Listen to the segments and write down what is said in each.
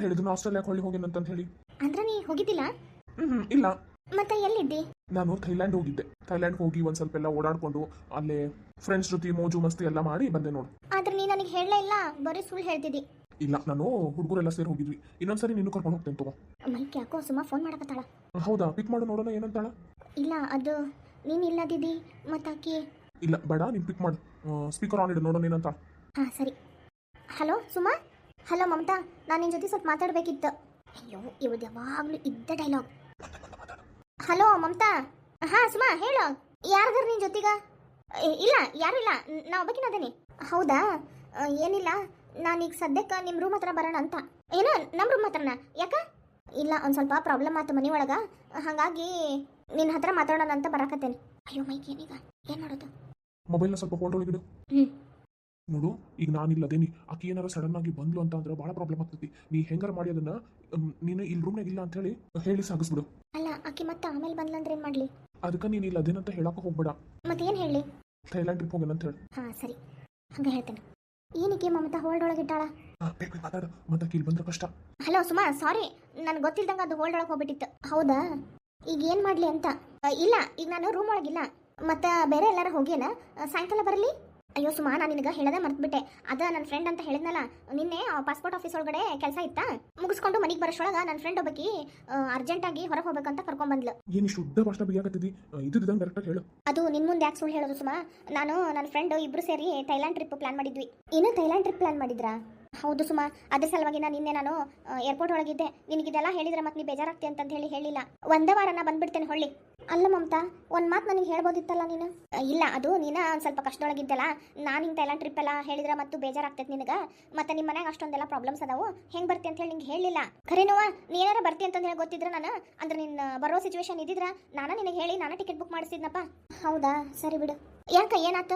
ಯಾರು ಹೇಳಿದ್ರು. ಆಸ್ಟ್ರೇಲಿಯಾಕ್ಕೆ ಹೊಳ್ಳಿ ಹೋಗಿನಂತ ಹೇಳಿ. ಅಂದ್ರೆ ನೀ ಹೋಗಿದ್ದಿಲ್ಲ? ಹ್ಮ್ ಹ್ಮ್, ಇಲ್ಲ. ಮತ್ತೆ ಎಲ್ಲಿದ್ದಿ? ನಾನು ಥೈಲ್ಯಾಂಡ್ ಹೋಗಿದ್ದೆ. ಥೈಲ್ಯಾಂಡ್ ಹೋಗಿ ಒಂದ್ ಸ್ವಲ್ಪ ಎಲ್ಲ ಓಡಾಡ್ಕೊಂಡು ಅಲ್ಲೇ ಫ್ರೆಂಡ್ಸ್ ಜೊತೆ ಮೋಜು ಮಸ್ತಿ ಎಲ್ಲ ಮಾಡಿ ಬಂದೆ ನೋಡು. ಆದ್ರೆ ನೀ ನನಗೆ ಹೇಳಲೇ ಇಲ್ಲ. ಬರೀ ಸುಳ್ಳು ಹೇಳ್ತಿದ್ದಿ. ಇಲ್ಲ ನಾನು ಹುಡುಗರೆಲ್ಲ ಸೇರಿ ಹೋಗಿದ್ವಿ. ಇನ್ನೊಂದ್ಸರಿ ನೀನು ಕರ್ಕೊಂಡು ಹೋಗ್ತೇನೆ ತಗೋ. ಮೈಕ್ ಯಾಕೋ ಸುಮ್ಮ ಫೋನ್ ಮಾಡಕತ್ತಾಳ. ಹೌದಾ? ಪಿಕ್ ಮಾಡು ನೋಡೋಣ ಏನಂತಾಳ? ಇಲ್ಲ ಅದು ನೀನು ಇಲ್ಲದಿದ್ದಿ ಮತ್ತಾಕಿ? ಇಲ್ಲ ಬೇಡ ನೀನು ಪಿಕ್ ಮಾಡು. ಸ್ಪೀಕರ್ ಆನ್ ಇಡು ನೋಡೋಣ ಏನಂತಾಳ. ಹಾ ಸರಿ. ಹಲೋ ಸುಮಾ? ಹಲೋ ಮಮತಾ ನಾನು ನಿನ್ನ ಜೊತೆ ಸ್ವಲ್ಪ ಮಾತಾಡಬೇಕಿತ್ತು. ಅಯ್ಯೋ ಇವ್ದು ಯಾವಾಗಲೂ ಇದ್ದ ಡೈಲಾಗ್ ಹಲೋ ಮಮತಾ ಹಾಂ ಸುಮಾ ಹೇಳು. ಯಾರದಾರ ನಿನ್ನ ಜೊತೆಗ? ಇಲ್ಲ ಯಾರು ಇಲ್ಲ. ನ್- ಒಬ್ಬಕಿನ ಅದೇನಿ. ಹೌದಾ? ಏನಿಲ್ಲ ಏನಿಲ್ಲ. ನಾನೀಗ ಸದ್ಯಕ್ಕೆ ನಿಮ್ಮ ರೂಮ್ ಹತ್ರ ಬರೋಣ ಅಂತ. ಏನೋ ನಮ್ಮ ರೂಮ್ ಹತ್ರನ? ಯಾಕ? ಇಲ್ಲ ಒಂದು ಸ್ವಲ್ಪ ಪ್ರಾಬ್ಲಮ್ ಆಯ್ತು ಮನೆ ಒಳಗೆ. ಹಾಗಾಗಿ ನಿನ್ನ ಹತ್ರ ಮಾತಾಡೋಣ ಅಂತ ಬರಕತ್ತೇನೆ. ಅಯ್ಯೋ ಮೈಕ್ ಏನೀಗ? ಏನು ಮಾಡೋದು? ಮೊಬೈಲ್ನ ಸ್ವಲ್ಪ ಫೋಟೋ ಒಳಗಿಡು ಹ್ಞೂ ನೋಡು ಈಗ ನಾನಿಲ್ಲ ಅದೇನಿ ಆಕಿ ಏನಾರ ಸಡನ್ ಆಗಿ ಬಂದ್ಲು ಅಂತ ಅಂದ್ರೆ ಭಾಳ ಪ್ರಾಬ್ಲಮ್ ಆಗ್ತೈತಿ. ನೀ ಹೆಂಗಾರ ಮಾಡಿ ಅದನ್ನ ನೀನು ಇಲ್ಲಿ ರೂಮ್ನಾಗ ಇಲ್ಲ ಅಂತ ಹೇಳಿ ಹೇಳಿ ಸಾಗಿಸ್ಬಿಡು. ಅಲ್ಲ ಆಕೆ ಮತ್ತೆ ಆಮೇಲೆ ಬಂದ್ಲಂದ್ರೆ ಏನು ಮಾಡ್ಲಿ? ಅದಕ್ಕೆ ನೀನು ಇಲ್ಲ ಅದೇನಂತ ಹೇಳಕ್ಕೆ ಹೋಗ್ಬೇಡ. ಮತ್ತೆ ಏನು ಹೇಳಿ? ಥೈಲ್ಯಾಂಡ್ ಟ್ರಿಪ್ ಹೋಗೋಣ ಅಂತ ಹೇಳಿ. ಹಾ ಸರಿ. ಹಂಗೆ ಹೇಳ್ತೇನೆ. ಏನಕ್ಕೆ ಮಮತಾ ಹೋಲ್ಡ್ ಒಳಗೆ ಇಟ್ಟಾಳ ಬೇಕು ಮಾತಾಡ. ಮತ್ತೆ ಇಲ್ಲಿ ಬಂದ್ರೆ ಕಷ್ಟ. ಹಲೋ ಸುಮಾ ಸಾರಿ ನನಗೆ ಗೊತ್ತಿಲ್ದಂಗೆ ಅದು ಹೋಲ್ಡ್ ಒಳಗೆ ಹೋಗ್ಬಿಟ್ಟಿತ್ತು. ಹೌದಾ? ಈಗ ಏನು ಮಾಡಲಿ ಅಂತ? ಇಲ್ಲ ಈಗ ನಾನು ರೂಮ್ ಒಳಗಿಲ್ಲ. ಮತ್ತೆ ಬೇರೆ ಎಲ್ಲಾರು ಹೋಗ್ಯಾನ? ಸಾಯಂಕಾಲ ಬರಲಿ? ಅಯ್ಯೋ ಸುಮಾ ನಾನು ನಿನಗೆ ಹೇಳದೆ ಮರ್ತ್ಬಿಟ್ಟೆ. ಅದ ನನ್ನ ಫ್ರೆಂಡ್ ಅಂತ ಹೇಳಿದ್ನಲ್ಲ ನಿನ್ನೆ ಪಾಸ್ಪೋರ್ಟ್ ಆಫೀಸ್ ಒಳಗಡೆ ಕೆಲಸ ಇತ್ತಾ? ಮುಗಿಸ್ಕೊಂಡು ಮನೆಗೆ ಬರೋಷೊಳಗ ನನ್ನ ಫ್ರೆಂಡ್ ಒಬ್ಬಕಿ ಅರ್ಜೆಂಟಾಗಿ ಹೊರಗೆ ಹೋಗ್ಬೇಕಂತ ಕರ್ಕೊಂಡ್ಬಂದ್ಲು ಏನು ಶುದ್ಧ ಭಾಷಣ ಬಿಗಿಯಾಕತ್ತಿದ್ದಿ ಇದ್ದಿದ್ದಂಗೆ ಡೈರೆಕ್ಟಾಗಿ ಹೇಳು. ಅದು ನಿನ್ ಮುಂದೆ ಯಾಕೆ ಸುಳ್ಳು ಹೇಳೋದು ಸುಮಾ? ನಾನು ನನ್ನ ಫ್ರೆಂಡ್ ಇಬ್ರು ಸೇರಿ ಥೈಲ್ಯಾಂಡ್ ಟ್ರಿಪ್ ಪ್ಲಾನ್ ಮಾಡಿದ್ವಿ. ಏನು ಥೈಲ್ಯಾಂಡ್ ಟ್ರಿಪ್ ಪ್ಲಾನ್ ಮಾಡಿದ್ರಾ? ಹೌದು ಸುಮಾ, ಅದ್ರ ಸಲುವಾಗಿ ನಾನು ನಿನ್ನೆ ನಾನು ಏರ್ಪೋರ್ಟ್ ಒಳಗಿದ್ದೆ. ನಿನಗಿದೆಲ್ಲ ಹೇಳಿದ್ರೆ ಮತ್ತೆ ನೀ ಬೇಜಾರಾಗ್ತಿ ಅಂತ ಹೇಳಿ ಹೇಳಿಲ್ಲ. ಒಂದೇ ವಾರ ನಾ ಬಂದ್ಬಿಡ್ತೇನೆ ಹೊಳ್ಳಿ ಅಲ್ಲ ಮಮತಾ, ಒಂದು ಮಾತು ನನಗೆ ಹೇಳ್ಬೋದಿತ್ತಲ್ಲ ನೀನು? ಇಲ್ಲ, ಅದು ನೀನ ಒಂದು ಸ್ವಲ್ಪ ಕಷ್ಟದೊಳಗಿದ್ದಲ್ಲ. ನಾನು ಇಂತ ಎಲ್ಲ ಟ್ರಿಪ್ ಎಲ್ಲ ಹೇಳಿದ್ರೆ ಮತ್ತು ಬೇಜಾರಾಗ್ತೈತೆ ನಿನಗೆ. ಮತ್ತೆ ನಿಮ್ಮ ಮನ್ಯಾಗ ಅಷ್ಟೊಂದೆಲ್ಲ ಪ್ರಾಬ್ಲಮ್ಸ್ ಅದಾವು. ಹೆಂಗೆ ಬರ್ತಿ ಅಂತ ಹೇಳಿ ನಿಂಗೆ ಹೇಳಿಲ್ಲ. ಖರೇನುವ ನೀ ಏನಾರ ಬರ್ತಿ ಅಂತ ಹೇಳಿ ಗೊತ್ತಿದ್ರೆ ನಾನು, ಅಂದ್ರೆ ನಿನ್ನ ಬರೋ ಸಿಚುವೇಶನ್ ಇದ್ದಿದ್ರ ನಾನು ನಿನಗೆ ಹೇಳಿ ನಾನು ಟಿಕೆಟ್ ಬುಕ್ ಮಾಡಿಸಿದ್ನಪ್ಪ. ಹೌದಾ, ಸರಿ ಬಿಡು. ಯಾಕ, ಏನಾತ?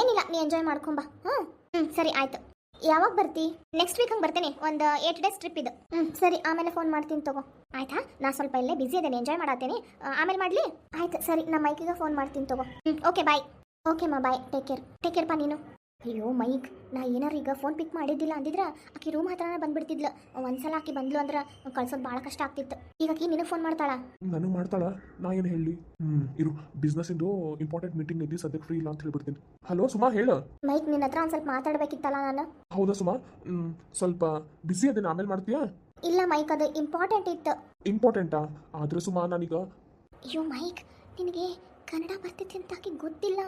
ಏನಿಲ್ಲ, ನೀ ಎಂಜಾಯ್ ಮಾಡ್ಕೊಂಬ ಹ್ಞೂ ಹ್ಞೂ ಸರಿ, ಆಯ್ತು. ಯಾವಾಗ ಬರ್ತಿ? ನೆಕ್ಸ್ಟ್ ವೀಕ್ ಹಂಗೆ ಬರ್ತೇನೆ. ಒಂದು ಏಟ್ ಡೇಸ್ ಟ್ರಿಪ್ ಇದು. ಹ್ಞೂ ಸರಿ, ಆಮೇಲೆ ಫೋನ್ ಮಾಡ್ತೀನಿ ತಗೋ. ಆಯ್ತಾ? ನಾ ಸ್ವಲ್ಪ ಇಲ್ಲೇ ಬಿಸಿ ಇದ್ದೇನೆ ಎಂಜಾಯ್ ಮಾಡತ್ತೇನೆ. ಆಮೇಲೆ ಮಾಡಲಿ? ಆಯ್ತು, ಸರಿ ನಮ್ಮ ಮೈಕಿಗೆ ಫೋನ್ ಮಾಡ್ತೀನಿ ತಗೋ. ಹ್ಞೂ ಓಕೆ ಬಾಯ್ ಓಕೆ ಮಾ bye take care take care ಪಾ ನೀನು. ಅಯ್ಯೋ ಮೈಕ್ ನಾ ಏನಾರು ಈಗ ಫೋನ್ ಪಿಕ್ ಮಾಡಿದ್ದಿಲ್ಲ ಅಂದಿದ್ರೆ ಆಕಿ ರೂಮ್ ಹತ್ರನೇ ಬಂದ್ಬಿಡ್ತಿದ್ಲು. ಒಂದ್ಸಲ ಆಕಿ ಬಂದ್ಲು ಅಂದ್ರೆ ಕಳ್ಸೋದು ಭಾಳ ಕಷ್ಟ ಆಗ್ತಿತ್ತು. ಈಗ ಆಕಿ ನಿನಗೆ ಫೋನ್ ಮಾಡ್ತಾಳ? ನನಗೆ ಮಾಡ್ತಾಳ? ನಾ ಏನು ಹೇಳಿ ಹ್ಞೂ ಇರು ಬಿಸ್ನೆಸ್ ಇಂದು ಇಂಪಾರ್ಟೆಂಟ್ ಮೀಟಿಂಗ್ ಐತಿ ಸದ್ಯಕ್ಕೆ ಫ್ರೀ ಇಲ್ಲ ಅಂತ ಹೇಳ್ಬಿಡ್ತೀನಿ. ಹಲೋ ಸುಮಾ ಹೇಳು. ಮೈಕ್ ನಿನ್ನ ಹತ್ರ ಒಂದು ಸ್ವಲ್ಪ ಮಾತಾಡ್ಬೇಕಿತ್ತಲ್ಲ ನಾನು? ಹೌದಾ ಸುಮಾ? ಹ್ಮ್, ಸ್ವಲ್ಪ ಬಿಸಿ ಅದೇನು ಆಮೇಲೆ ಮಾಡ್ತೀಯಾ? ಇಲ್ಲ ಮೈಕ್ ಅದು ಇಂಪಾರ್ಟೆಂಟ್ ಇತ್ತು. ಇಂಪಾರ್ಟೆಂಟಾ ಆದ್ರೆ ಸುಮಾ ನಾನೀಗ ಅಯ್ಯೋ ಮೈಕ್ ನಿನಗೆ ಕನ್ನಡ ಬರ್ತೈತಿ ಅಂತ ಆಕೆ ಗೊತ್ತಿಲ್ಲ.